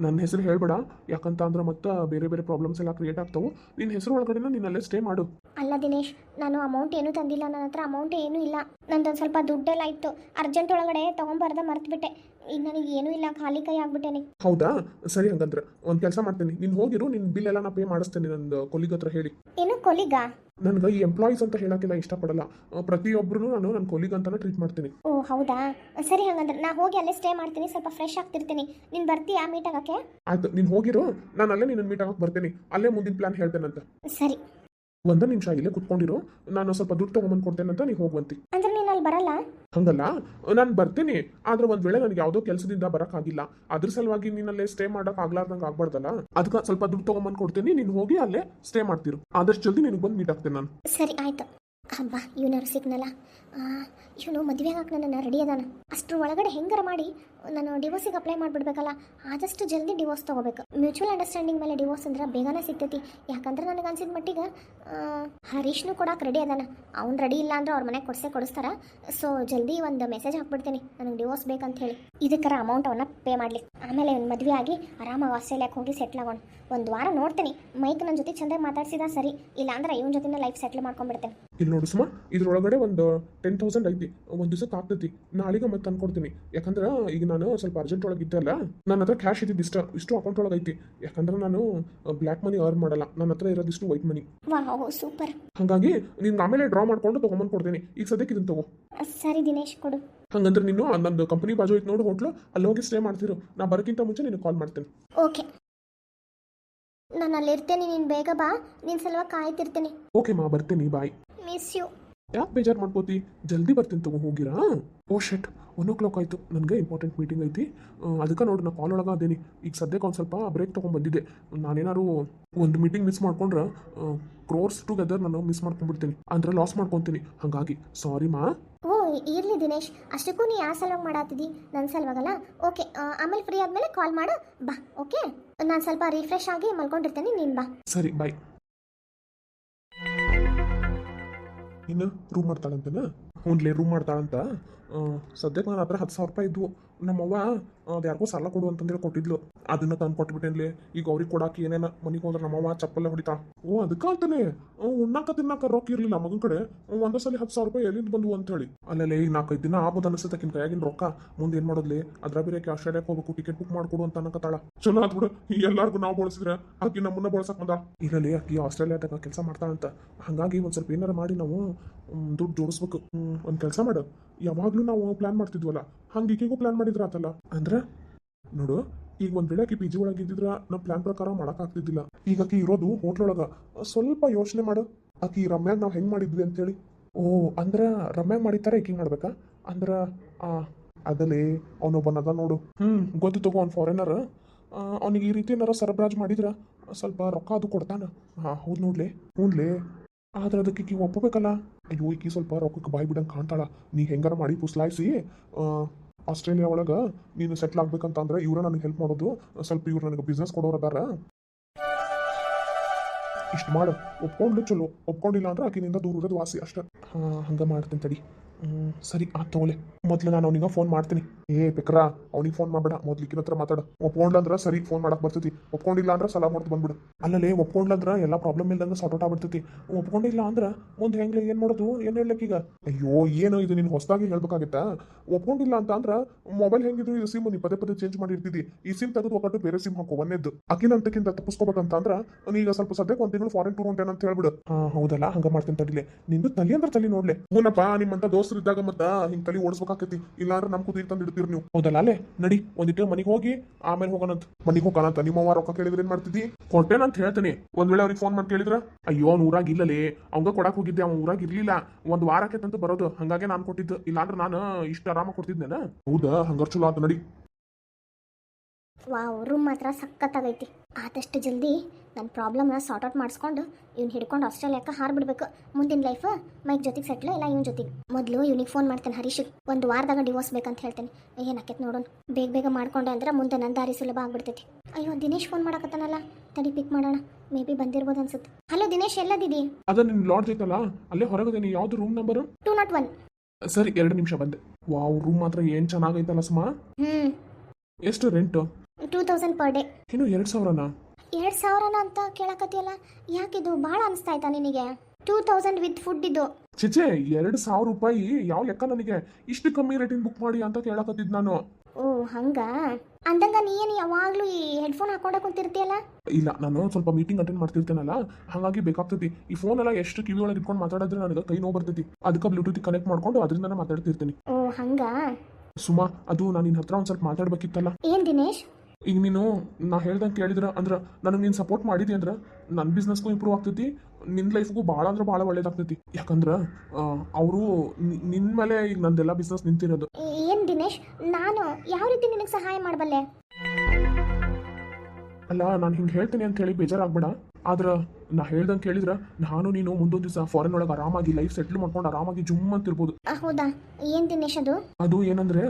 ನನ್ನ ಹೆಸರು ಹೇಳ್ಬೇಡ. ಯಾಕಂತ ಅಂದ್ರೆ ಮತ್ತೆ ಬೇರೆ ಬೇರೆ ಪ್ರಾಬ್ಲಮ್ಸ್ ಎಲ್ಲ ಕ್ರಿಯೇಟ್ ಆಗ್ತಾವು. ನಿನ್ನ ಹೆಸರು ಒಳಗಡೆನ ನೀನು ಅಲ್ಲೇ ಸ್ಟೇ ಮಾಡು. ಅಲ್ಲ ದಿನೇಶ್ ನಾನು ಅಮೌಂಟ್ ಏನೂ ತಂದಿಲ್ಲ. ನನ್ನ ಹತ್ರ ಅಮೌಂಟ್ ಏನೂ ಇಲ್ಲ. ನಂದೊಂದು ಸ್ವಲ್ಪ ದುಡ್ಡೆಲ್ಲ ಇತ್ತು. ಅರ್ಜೆಂಟ್ ಒಳಗಡೆ ತೊಗೊಂಬರ್ದ ಮರ್ತ್ಬಿಟ್ಟೆ. ಈಗ ನನಗೆ ಏನೂ ಇಲ್ಲ. ಖಾಲಿ ಕೈ ಆಗ್ಬಿಟ್ಟೇನೆ. ಹೌದಾ? ಸರಿ ಹಂಗಂದ್ರೆ ಒಂದು ಕೆಲಸ ಮಾಡ್ತೀನಿ. ನೀನು ಹೋಗಿರು ನಿನ್ನ ಬಿಲ್ ಎಲ್ಲ ನಾ ಪೇ ಮಾಡಿಸ್ತೇನೆ ನನ್ನ ಕೊಲಿಗ್ ಹತ್ರ ಹೇಳಿ. ಏನು ಕೊಲಿಗ? ನನಗೆ ಈ ಎಂಪ್ಲಾಯೀಸ್ ಅಂತ ಹೇಳೋಕ್ಕೆಲ್ಲ ಇಷ್ಟಪಡಲ್ಲ. ಪ್ರತಿಯೊಬ್ಬರೂ ನಾನು ನನ್ನ ಕೊಲಿಗ್ ಅಂತಾನೆ ಟ್ರೀಟ್ ಮಾಡ್ತೀನಿ. ಓ ಹೌದಾ? ಸರಿ ಹಂಗಂದ್ರೆ ನಾ ಹೋಗಿ ಅಲ್ಲೇ ಸ್ಟೇ ಮಾಡ್ತೀನಿ ಸ್ವಲ್ಪ ಫ್ರೆಶ್ ಆಗ್ತಿರ್ತೀನಿ. ನೀನು ಬರ್ತೀಯಾ ಮೀಟ್ ಆಗಕ್ಕೆ? ಆಯ್ತು ನೀನು ಹೋಗಿರು ನಾನು ಅಲ್ಲೇ ನಿನ್ನ ಮೀಟ್ ಆಗಕ್ಕೆ ಬರ್ತೀನಿ. ಅಲ್ಲೇ ಮುಂದಿನ ಪ್ಲಾನ್ ಹೇಳ್ತೇನಂತ. ಸರಿ. ಒಂದು ನಿಮಿಷ ಇಲ್ಲೇ ಕುತ್ಕೊಂಡಿರು ನಾನು ಸ್ವಲ್ಪ ದುಡ್ಡು ತೊಗೊಂಬಂದು ಕೊಡ್ತೇನಂತ ನೀವು ಹೋಗುವಂತಿ ಅಂದ್ರೆ ಬರಲ್ಲ? ಹಂಗಲ್ಲ. ನಾನು ಬರ್ತೀನಿ. ಆದ್ರೆ ಒಂದ್ ವೇಳೆ ನನಗೆ ಯಾವುದೋ ಕೆಲಸದಿಂದ ಬರಕ್ಕಾಗಿಲ್ಲ. ಅದ್ರ ಸಲುವಾಗಿ ನೀನಲ್ಲೇ ಸ್ಟೇ ಮಾಡಕ್ ಆಗ್ಲಾರ್ದಂಗ ಆಗ್ಬಾರ್ದಲ್ಲ? ಅದಕ್ಕೆ ಸ್ವಲ್ಪ ದುಡ್ಡು ತಗೊಂಬಂದ್ ಕೊಡ್ತೀನಿ. ನೀನು ಹೋಗಿ ಅಲ್ಲೇ ಸ್ಟೇ ಮಾಡ್ತಿರು. ಆದಷ್ಟು ಜಲ್ದಿ ನಿನಗೆ ಬಂದು ಮೀಟ್ ಆಗ್ತೇನೆ ನಾನು. ಸರಿ ಆಯ್ತು. ಹಬ್ಬ ಇವನಾರು ಸಿಗ್ನಲ್ಲ ಇವನು ಮದುವೆ ಹಾಕಿ ನನ್ನನ್ನು ರೆಡಿ ಅದಾನ. ಅಷ್ಟ್ರ ಒಳಗಡೆ ಹೆಂಗಾರ ಮಾಡಿ, ನಾನು ಡಿವೋರ್ಸಿಗೆ ಅಪ್ಲೈ ಮಾಡಿಬಿಡ್ಬೇಕಲ್ಲ, ಆದಷ್ಟು ಜಲ್ದಿ ಡಿವೋರ್ಸ್ ತೊಗೋಬೇಕು. ಮ್ಯೂಚುವಲ್ ಅಂಡರ್ಸ್ಟ್ಯಾಂಡಿಂಗ್ ಮೇಲೆ ಡಿವೋರ್ಸ್ ಅಂದ್ರೆ ಬೇಗನೆ ಸಿಗ್ತೈತಿ. ಯಾಕಂದ್ರೆ ನನಗೆ ಅನ್ಸಿದ ಮಟ್ಟಿಗೆ ಹರೀಶ್ನು ಕೂಡ ರೆಡಿ ಅದಾನ. ಅವ್ನು ರೆಡಿ ಇಲ್ಲ ಅಂದ್ರೆ ಅವ್ರ ಮನೆಗೆ ಕೊಡ್ಸೇ ಕೊಡಿಸ್ತಾರ. ಸೊ ಜಲ್ದಿ ಒಂದು ಮೆಸೇಜ್ ಹಾಕ್ಬಿಡ್ತೀನಿ. ನನಗೆ ಡಿವೋರ್ಸ್ ಬೇಕಂತ ಹೇಳಿ. ಇದಕ್ಕರ ಅಮೌಂಟ್ ಅವನ್ನ ಪೇ ಮಾಡಲಿ. ಆಮೇಲೆ ಇವ್ನು ಮದುವೆ ಆಗಿ ಆರಾಮಾಗಿ ಆಸ್ಟ್ರೇಲಿಯಾಕ್ಕೆ ಹೋಗಿ ಸೆಟ್ಲ್ ಆಗೋಣ. ಒಂದು ವಾರ ನೋಡ್ತೀನಿ. ಮೈಕ್ ನನ್ನ ಜೊತೆ ಚಂದಾಗಿ ಮಾತಾಡ್ಸಿದ ಸರಿ? ಇಲ್ಲಾಂದ್ರೆ ಇವನ ಜೊತೆ ಲೈಫ್ ಸೆಟ್ಲ್ ಮಾಡ್ಕೊಂಡ್ಬಿಡ್ತೇನೆ. ಇಲ್ಲಿ ನೋಡು ಸುಮಾ ಇದ್ರೊಳಗಡೆ ಒಂದು ಟೆನ್ ತೌಸಂಡ್ ಐತಿ. ಒಂದು ದಿವಸಕ್ಕೆ ಆಗ್ತೈತಿ. ನಾಳೆಗೆ ಮತ್ತೆ ತಂದ್ಕೊಡ್ತೀನಿ. ಯಾಕಂದ್ರೆ ಈಗ ನಾನು ಸ್ವಲ್ಪ ಅರ್ಜೆಂಟ್ ಒಳಗೆ ಇದ್ದಲ್ಲ ಅಲ್ಲ ನನ್ನ ಹತ್ರ ಕ್ಯಾಶ್ ಇದ್ದಿದ್ದು ಇಷ್ಟ ಇಷ್ಟು ಅಕೌಂಟ್ ಒಳಗೆ ಐತಿ. ಯಾಕಂದ್ರೆ ನಾನು ಬ್ಲ್ಯಾಕ್ ಮನಿ ಅರ್ನ್ ಮಾಡಲ್ಲ. ನನ್ನ ಹತ್ರ ಇರೋದಿಷ್ಟು ವೈಟ್ ಮನಿ ಸೂಪರ್ ಹಾಗಾಗಿ ನಿಮ್ಗೆ ಆಮೇಲೆ ಡ್ರಾ ಮಾಡ್ಕೊಂಡು ತಗೊಂಬಂದು ಕೊಡ್ತೀನಿ. ಈಗ ಸದ್ಯಕ್ಕೆ ಇದನ್ನ ತಗೋ. ಸರಿ ದಿನೇಶ್ ಕೊಡು. ಹಂಗಂದ್ರೆ ನೀನು ನಂದು ಕಂಪನಿ ಬಾಜು ಐತಿ ನೋಡು ಹೋಟ್ಲು ಅಲ್ಲಿ ಹೋಗಿ ಸ್ಟೇ ಮಾಡ್ತಿರು. ನಾ ಬರೋಕ್ಕಿಂತ ಮುಂಚೆ ನಿನಗೆ ಕಾಲ್ ಮಾಡ್ತೀನಿ. ಓಕೆ ನಾನು ಅಲ್ಲಿರ್ತೇನೆ ನೀನು ಬೇಗ ಬಾ. ನಿನ್ನ ಸಲುವಾಗಿ ಕಾಯ್ತಿರ್ತೀನಿ. ಓಕೆ ಮಾ ಬರ್ತೀನಿ ಬಾಯ್ ಮಿಸ್ ಯು ಯಾಕೆ ಬೇಜಾರು ಮಾಡ್ಕೋತಿ? ಜಲ್ದಿ ಬರ್ತೀನಿ ತಗೋ ಹೋಗಿರಾ? Oh shit one o'clock ಆಯಿತು. ನನಗೆ ಇಂಪಾರ್ಟೆಂಟ್ ಮೀಟಿಂಗ್ ಐತಿ. ಅದಕ್ಕೆ ನೋಡಿ ನಾ ಕಾಲ್ ಒಳಗೆ ಅದೇನಿ. ಈಗ ಸದ್ಯಕ್ಕೆ ಒಂದು ಸ್ವಲ್ಪ ಬ್ರೇಕ್ ತೊಗೊಂಡ್ಬಂದಿದ್ದೆ ನಾನೇನಾರು ಒಂದು ಮೀಟಿಂಗ್ ಮಿಸ್ ಮಾಡ್ಕೊಂಡ್ರೆ ಕ್ರೋರ್ಸ್ ಟುಗೆದರ್ ನಾನು ಮಿಸ್ ಮಾಡ್ಕೊಂಡ್ಬಿಡ್ತೀನಿ. ಅಂದ್ರೆ ಲಾಸ್ ಮಾಡ್ಕೊತೀನಿ. ಹಾಗಾಗಿ ಸಾರಿ ಮಾ. ಓ ಇರ್ಲಿ ದಿನೇಶ್. ಅಷ್ಟಕ್ಕೂ ನೀ ಯಾವ ಸಲುವಾಗಿ ಮಾಡಾತಿದ್ದಿ. ನನ್ನ ಸಲುವಾಗಲ್ಲ? ಓಕೆ ಆಮೇಲೆ ಫ್ರೀ ಆದಮೇಲೆ ಕಾಲ್ ಮಾಡು. ಬಾ ಓಕೆ ನಾನು ಸ್ವಲ್ಪ ರಿಫ್ರೆಶ್ ಆಗಿ ಮಲ್ಕೊಂಡಿರ್ತೇನೆ. ನೀನು ಬಾ. ಸರಿ ಬಾಯ್ ಇನ್ನು ರೂಮ್ ಮಾಡ್ತಾಳಂತನ? ಹ್ಞೂನ್ಲೇ ರೂಮ್ ಮಾಡ್ತಾಳಂತ? ಸದ್ಯಕ್ಕೆ ನಾನು ಹತ್ರ ಹತ್ತು ಸಾವಿರ ರೂಪಾಯಿ ಇದ್ವು. ನಮ್ಮವ್ವ ಅದು ಯಾರಿಗೋ ಸಾಲ ಕೊಡು ಅಂತಂದೇಳಿ ಕೊಟ್ಟಿದ್ಲು. ಅದನ್ನ ತಂದು ಕೊಟ್ಬಿಟ್ಟೇನ್ಲಿ ಈಗ ಅವ್ರಿಗೆ ಕೊಡಾಕಿ ಏನೇನ ಮನೆಗೆ ಹೋದ್ರೆ ನಮ್ಮವ್ವ ಚಪ್ಪಲ್ಲ ಹೊಡಿತಾ. ಓ ಅದಕ್ಕೆ ಅಂತಾನೆ. ಉಣ್ಣಾಕ ತಿನ್ನಾಕ ರೊಕ್ಕ ಇರ್ಲಿಲ್ಲ ಮಗನ ಕಡೆ. ಒಂದೇ ಸಲ ಹತ್ತು ಸಾವಿರ ರೂಪಾಯಿ ಎಲ್ಲಿಂದ ಬಂದ್ವು ಅಂತೇಳಿ. ಅಲ್ಲಲ್ಲೇ ಈಗ ನಾಲ್ಕೈದು ದಿನ ಆಗ್ಬೋದು ಅನಿಸ್ತಕ್ಕಿನ ಕೈಯಾಗಿನ ರೊಕ್ಕ. ಮುಂದೆ ಏನು ಮಾಡೋದ್ಲಿ? ಅದ್ರ ಬೇರೆ ಆಸ್ಟ್ರೇಲಿಯಾಕ್ಕೆ ಹೋಗ್ಬೇಕು ಟಿಕೆಟ್ ಬುಕ್ ಮಾಡ್ಕೊಡು ಅಂತ ಅನ್ನಕತ್ತಾಳ. ಚಲೋ ಆತ್ ಬಿಡು. ಎಲ್ಲಾರ್ಗು ನಾವು ಬಳಸಿದ್ರೆ ಆಕಿ ನಮ್ಮನ್ನ ಬಳಸಕ್ ಬಂದ. ಇರಲಿ, ಆಕಿ ಆಸ್ಟ್ರೇಲಿಯಾದಾಗ ಕೆಲಸ ಮಾಡ್ತಾಳಂತ. ಹಂಗಾಗಿ ಒಂದ್ ಸ್ವಲ್ಪ ಏನಾರ ಮಾಡಿ ನಾವು. ದುಡ್ಡು ಜೋಡಿಸ್ಬೇಕು. ಒಂದು ಕೆಲಸ ಮಾಡು. ಯಾವಾಗಲೂ ನಾವು ಪ್ಲಾನ್ ಮಾಡ್ತಿದ್ವಲ್ಲ, ಹಂಗೆ ಈಕಿಗೂ ಪ್ಲಾನ್ ಮಾಡಿದ್ರ ಆತಲ್ಲ? ಅಂದ್ರೆ, ನೋಡು, ಈಗ ಒಂದು ವೇಳೆ ಆಕಿ ಪಿ ಜಿ ಒಳಗೆ ಇದ್ದಿದ್ರ ನಮ್ಮ ಪ್ಲಾನ್ ಪ್ರಕಾರ ಮಾಡಕ್ ಆಗ್ತಿದ್ದಿಲ್ಲ. ಈಗ ಆಕಿ ಇರೋದು ಹೋಟ್ಲೊಳಗೆ. ಸ್ವಲ್ಪ ಯೋಚನೆ ಮಾಡು. ಆಕಿ ರಮ್ಯಾಗ ನಾವು ಹೆಂಗೆ ಮಾಡಿದ್ವಿ ಅಂತೇಳಿ. ಓ, ಅಂದ್ರೆ ರಮ್ಯಾಗ ಮಾಡಿತಾರ ಈಕಿಂಗ್ ಮಾಡ್ಬೇಕಾ? ಅಂದ್ರೆ, ಆ ಅದಲ್ಲಿ ಅವನೊಬ್ಬನದ ನೋಡು. ಹ್ಞೂ ಗೊತ್ತು ತಗೋ ಅವ್ನು ಫಾರಿನರ್ ಅವನಿಗೆ ಈ ರೀತಿ ಏನಾರ ಸರಬರಾಜು ಮಾಡಿದ್ರ, ಸ್ವಲ್ಪ ರೊಕ್ಕ ಅದು ಕೊಡ್ತಾನ. ಹಾಂ, ಹೌದು ನೋಡ್ಲಿ. ಹ್ಞೂನ್ಲೇ ಆದ್ರೆ ಅದಕ್ಕೆ ಈಕಿ ಒಪ್ಪಬೇಕಲ್ಲ? ಅಯ್ಯೋ ಈಕಿ ಸ್ವಲ್ಪ ರೊಕ್ಕಕ್ಕೆ ಬಾಯಿ ಬಿಡಂಗೆ ಕಾಣ್ತಾಳ. ನೀ ಹೆಂಗಾರ ಮಾಡಿ ಪುಸ್ಲಾಯಿಸಿ? ಆಸ್ಟ್ರೇಲಿಯಾ ಒಳಗೆ ನೀನು ಸೆಟ್ಲ್ ಆಗ್ಬೇಕಂತ ಅಂದ್ರೆ ಇವ್ರ ನನಗೆ ಹೆಲ್ಪ್ ಮಾಡೋದು. ಸ್ವಲ್ಪ ಇವ್ರು ನನಗೆ ಬಿಸ್ನೆಸ್ ಕೊಡೋರು ಅದಾರ. ಇಷ್ಟು ಮಾಡು. ಒಪ್ಕೊಂಡು ಚಲೋ. ಒಪ್ಕೊಂಡಿಲ್ಲ ಅಂದ್ರೆ ಆಕಿನಿಂದ ದೂರ ಇರೋದು ವಾಸಿ ಅಷ್ಟೇ. ಹಾಂ, ಹಂಗೆ ಮಾಡ್ತೀನಿ ತಡಿ. ಹ್ಮ್, ಸರಿ ಆ ತಗೋಲೆ ಮೊದ್ಲು ನಾನು ಅವನಿಗೆ ಫೋನ್ ಮಾಡ್ತೀನಿ. ಏ ಬೇಕ್ರ ಅವ್ನಿಗೆ ಫೋನ್ ಮಾಡ್ಬೇಡ. ಮೊದ್ಲು ಈಕಿನ ಹತ್ರ ಮಾತಾಡ. ಒಪ್ಕೊಂಡ್ಲಂದ್ರ ಸರಿ ಫೋನ್ ಮಾಡಕ್ ಬರ್ತೈತಿ. ಒಪ್ಕೊಂಡಿಲ್ಲ ಅಂದ್ರೆ ಸಲ ಹೊಡೆದು ಬಂದ್ಬಿಡು. ಅಲ್ಲಲೇ ಒಪ್ಕೊಂಡ್ಲಂದ್ರ ಎಲ್ಲ ಪ್ರಾಬ್ಲಮ್ ಇಲ್ಲದಂಗ ಸಾರ್ಟ್ ಔಟ್ ಆಗ್ಬಿಡ್ತೈತಿ. ಒಪ್ಕೊಂಡಿಲ್ಲ ಅಂದ್ರೆ ಮುಂದೆ ಹೆಂಗ್ಲಿ ಏನ್ ಮಾಡೋದು? ಏನ್ ಈಗ? ಅಯ್ಯೋ ಏನು ಇದು? ನೀನು ಹೊಸದಾಗಿ ಹೇಳ್ಬೇಕಾಗಿತ್ತಾ? ಒಪ್ಕೊಂಡಿಲ್ಲ ಅಂತ ಅಂದ್ರ ಮೊಬೈಲ್ ಹೆಂಗಿದ್ರು ಇದು ಸಿಮ್ ನೀ ಪದೇ ಪದೇ ಚೇಂಜ್ ಮಾಡಿರ್ತಿದ್ದಿ ಈ ಸಿಮ್ ತೆಗೆದು ಒಕ್ಕಟ್ಟು ಬೇರೆ ಸಿಮ್ ಹಾಕೋ ಒಂದೇದ್ದು ಅಕಿನಂತಕ್ಕಿಂತ ತಪ್ಪಿಸ್ಕೋಬೇಕಂತ ಅಂದ್ರ ನೀಗ ಸ್ವಲ್ಪ ಸದ್ಯಕ್ಕೆ ಒಂದ್ ತಿಂಗಳು ಫಾರಿನ್ ಟೂರ್ ಹೊಂಟೇನಂತ ಹೇಳ್ಬಿಡು. ಹೌದಲ್ಲ ಹಂಗ ಮಾಡ್ತೀನಿ ತಡಿಲೆ. ನಿಂದು ತಲೆ ಅಂದ್ರೆ ತಲೆ ನೋಡ್ಲೆ. ಹೂನಪ್ಪ ನಿಮ್ಮಂತ ದೋಸ್ತರು ಇದ್ದಾಗ ಮತ್ತ ಹಿಂಗ್ ತಲೆ ಓಡಿಸ್ಬೇಕಾಕತಿ. ಇಲ್ಲಾಂದ್ರೆ ನಮ್ ಕುದಿ ತಂದು ಇಡ್ತೀರಿ ನೀವು. ಹೌದಲ್ಲ ಅಲ್ಲೇ? ನಡಿ ಒಂದಿಟ್ಟು ಮನೆಗೆ ಹೋಗಿ ಆಮೇಲೆ ಹೋಗೋಣಂತ. ಮನೆಗೆ ಹೋಗೋಣಂತ ನಿಮ್ಮವ್ವ ರೊಕ್ಕ ಕೇಳಿದ್ರೆ ಏನ್ ಮಾಡ್ತಿದ್ದಿ? ಕೊಟ್ಟೇನಂತ ಹೇಳ್ತೇನೆ. ಒಂದ್ ವೇಳೆ ಅವ್ರಿಗೆ ಫೋನ್ ಮಾಡಿ ಕೇಳಿದ್ರ? ಅಯ್ಯೋ ಅವ್ನು ಊರಾಗ ಇಲ್ಲಲೇ. ಅವಂಗ ಕೊಡಕ್ ಹೋಗಿದ್ದೆ ಅವ್ನ ಊರಾಗ ಇರ್ಲಿಲ್ಲ. ಒಂದ್ ವಾರಕ್ಕೆ ಬರೋದು. ಹಂಗಾಗಿ ನಾನು ಕೊಟ್ಟಿದ್ದು. ಇಲ್ಲಾಂದ್ರೆ ನಾನು ಇಷ್ಟ ಆರಾಮ ಕೊಡ್ತಿದ್ನೇನ? ಹೌದಾ? ಹಂಗಾರ ಚಲೋ ಆತ. ನಡಿ. ವಾವ್ ರೂಮ್ ಮಾತ್ರ ಸಖತ್ತಾಗೈತಿ. ಆದಷ್ಟು ಜಲ್ದಿ ನನ್ನ ಪ್ರಾಬ್ಲಮ್ನ ಸಾರ್ಟ್ ಔಟ್ ಮಾಡಿಸ್ಕೊಂಡು ಇವ್ನು ಹಿಡ್ಕೊಂಡು ಆಸ್ಟ್ರೇಲಿಯಾಕ್ಕೆ ಹಾರ್ಬಿಡ್ಬೇಕು. ಮುಂದಿನ ಲೈಫ್ ಮೈಕ್ ಜೊತೆಗೆ ಸೆಟ್ಲ ಇಲ್ಲ ಇವ್ನ ಜೊತೆಗೆ. ಮೊದಲು ಇವ್ನಿಗೆ ಫೋನ್ ಮಾಡ್ತೇನೆ ಹರೀಶ್. ಒಂದು ವಾರದಾಗ ಡಿವೋರ್ಸ್ ಬೇಕಂತ ಹೇಳ್ತೇನೆ. ಏನಾಕೈತೆ ನೋಡೋಣ. ಬೇಗ ಬೇಗ ಮಾಡ್ಕೊಂಡೆ ಅಂದ್ರೆ ಮುಂದೆ ನನ್ನ ದಾರಿ ಸುಲಭ ಆಗ್ಬಿಡ್ತೈತಿ. ಅಯ್ಯೋ ದಿನೇಶ್ ಫೋನ್ ಮಾಡಕತ್ತಾನಲ್ಲ. ತಡಿ ಪಿಕ್ ಮಾಡೋಣ. ಮೇ ಬಿ ಬಂದಿರ್ಬೋದು ಅನ್ಸುತ್ತೆ. ಹಲೋ ದಿನೇಶ್ ಎಲ್ಲದಿದಿ ಅದು ನಿಮ್ಗೆ ಲಾಡ್ಜ್ ಐತಲ್ಲ. ಅಲ್ಲೇ ಹೊರಗದೇನಿ ಯಾವ್ದು room number two not one ಸರಿ ಎರಡು ನಿಮಿಷ ಬಂದೆ. ವಾವ್ ರೂಮ್ ಮಾತ್ರ ಏನ್ ಚೆನ್ನಾಗೈತಲ್ಲ ಸುಮಾ? ಹ್ಞೂ ಎಷ್ಟು rent two thousand per day ಇನ್ನು ಎರಡು ಸಾವಿರನಾ? ಎರಡು ಸಾವಿರನ ಅಂತ ಕೇಳಕತ್ತಿಯಲ್ಲ? ಯಾಕಿದು ಭಾಳ ಅನಿಸ್ತಾ ಆಯ್ತಾ ನಿನಗೆ? ಟೂ ತೌಸಂಡ್ ವಿತ್ ಫುಡ್ ಇದು. ಚಿಚೆ ಎರಡು ಸಾವಿರ ರೂಪಾಯಿ ಯಾವ ಲೆಕ್ಕ ನನಗೆ? ಇಷ್ಟು ಕಮ್ಮಿ ರೇಟಿಂಗ್ ಬುಕ್ ಮಾಡಿ ಅಂತ ಕೇಳಕತ್ತಿದ್ ನಾನು. ಓ ಹಂಗ? ಅಂದಂಗ ನೀ ಏನು ಯಾವಾಗಲೂ ಈ ಹೆಡ್ಫೋನ್ ಹಾಕೊಂಡ ಕುಂತಿರ್ತೀಯಲ್ಲ? ಇಲ್ಲ ನಾನು ಸ್ವಲ್ಪ ಮೀಟಿಂಗ್ ಅಟೆಂಡ್ ಮಾಡ್ತಿರ್ತೇನಲ್ಲ ಹಾಗಾಗಿ ಬೇಕಾಗ್ತೈತಿ. ಈ ಫೋನ್ ಎಲ್ಲ ಎಷ್ಟು ಕಿವಿ ಒಳಗೆ ಇಟ್ಕೊಂಡು ಮಾತಾಡಿದ್ರೆ ನನಗೆ ಕೈ ನೋವು ಬರ್ತೈತಿ. ಅದಕ್ಕೆ ಬ್ಲೂಟೂತ್ ಕನೆಕ್ಟ್ ಮಾಡ್ಕೊಂಡು ಅದರಿಂದ ಮಾತಾಡ್ತಿರ್ತೀನಿ. ಓ ಹಂಗ? ಸುಮಾ ಅದು ನಾನು ನಿನ್ನ ಹತ್ರ ಒಂದ್ ಸ್ವಲ್ಪ ಮಾತಾಡ್ಬೇಕಿತ್ತಲ್ಲ. ಏನ್ ದಿನೇಶ್? ಈಗ ನೀನು ನಾ ಹೇಳ್ದಂಗೆ ಕೇಳಿದ್ರ ಅಂದ್ರೆ ನನಗೆ ನೀನು ಸಪೋರ್ಟ್ ಮಾಡಿದಿ ಅಂದ್ರೆ ನನ್ನ ಬಿಸ್ನೆಸ್ಗೂ ಇಂಪ್ರೂವ್ ಆಗ್ತೈತಿ ನಿನ್ನ ಲೈಫ್ಗೂ ಭಾಳ ಅಂದ್ರೆ ಭಾಳ ಒಳ್ಳೇದಾಗ್ತೈತಿ. ಯಾಕಂದ್ರೆ ಅವರು ನಿನ್ನ ಮೇಲೆ ಈಗ ನಂದೆಲ್ಲ ಬಿಸ್ನೆಸ್ ನಿಂತಿರೋದು. ಏನು ದಿನೇಶ್? ನಾನು ಯಾವ ರೀತಿ ನಿನಗೆ ಸಹಾಯ ಮಾಡಬಲ್ಲೆ? ಅಲ್ಲ ನಾನು ಹಿಂಗೆ ಹೇಳ್ತೀನಿ ಅಂತ ಹೇಳಿ ಬೇಜಾರಾಗ್ಬೇಡ. ಆದ್ರೆ ನಾ ಹೇಳ್ದಂಗೆ ಕೇಳಿದ್ರೆ ನಾನು ನೀನು ಮುಂದೊಂದು ದಿವಸ ಫಾರಿನ್ ಒಳಗೆ ಆರಾಮಾಗಿ ಲೈಫ್ ಸೆಟ್ಲ್ ಮಾಡ್ಕೊಂಡು ಆರಾಮಾಗಿ ಜುಮ್ ಅಂತ ಇರ್ಬೋದು ಹೌದಾ? ಏನ್ ದಿನೇಶ್ ಅದು? ಅದು ಏನಂದ್ರೆ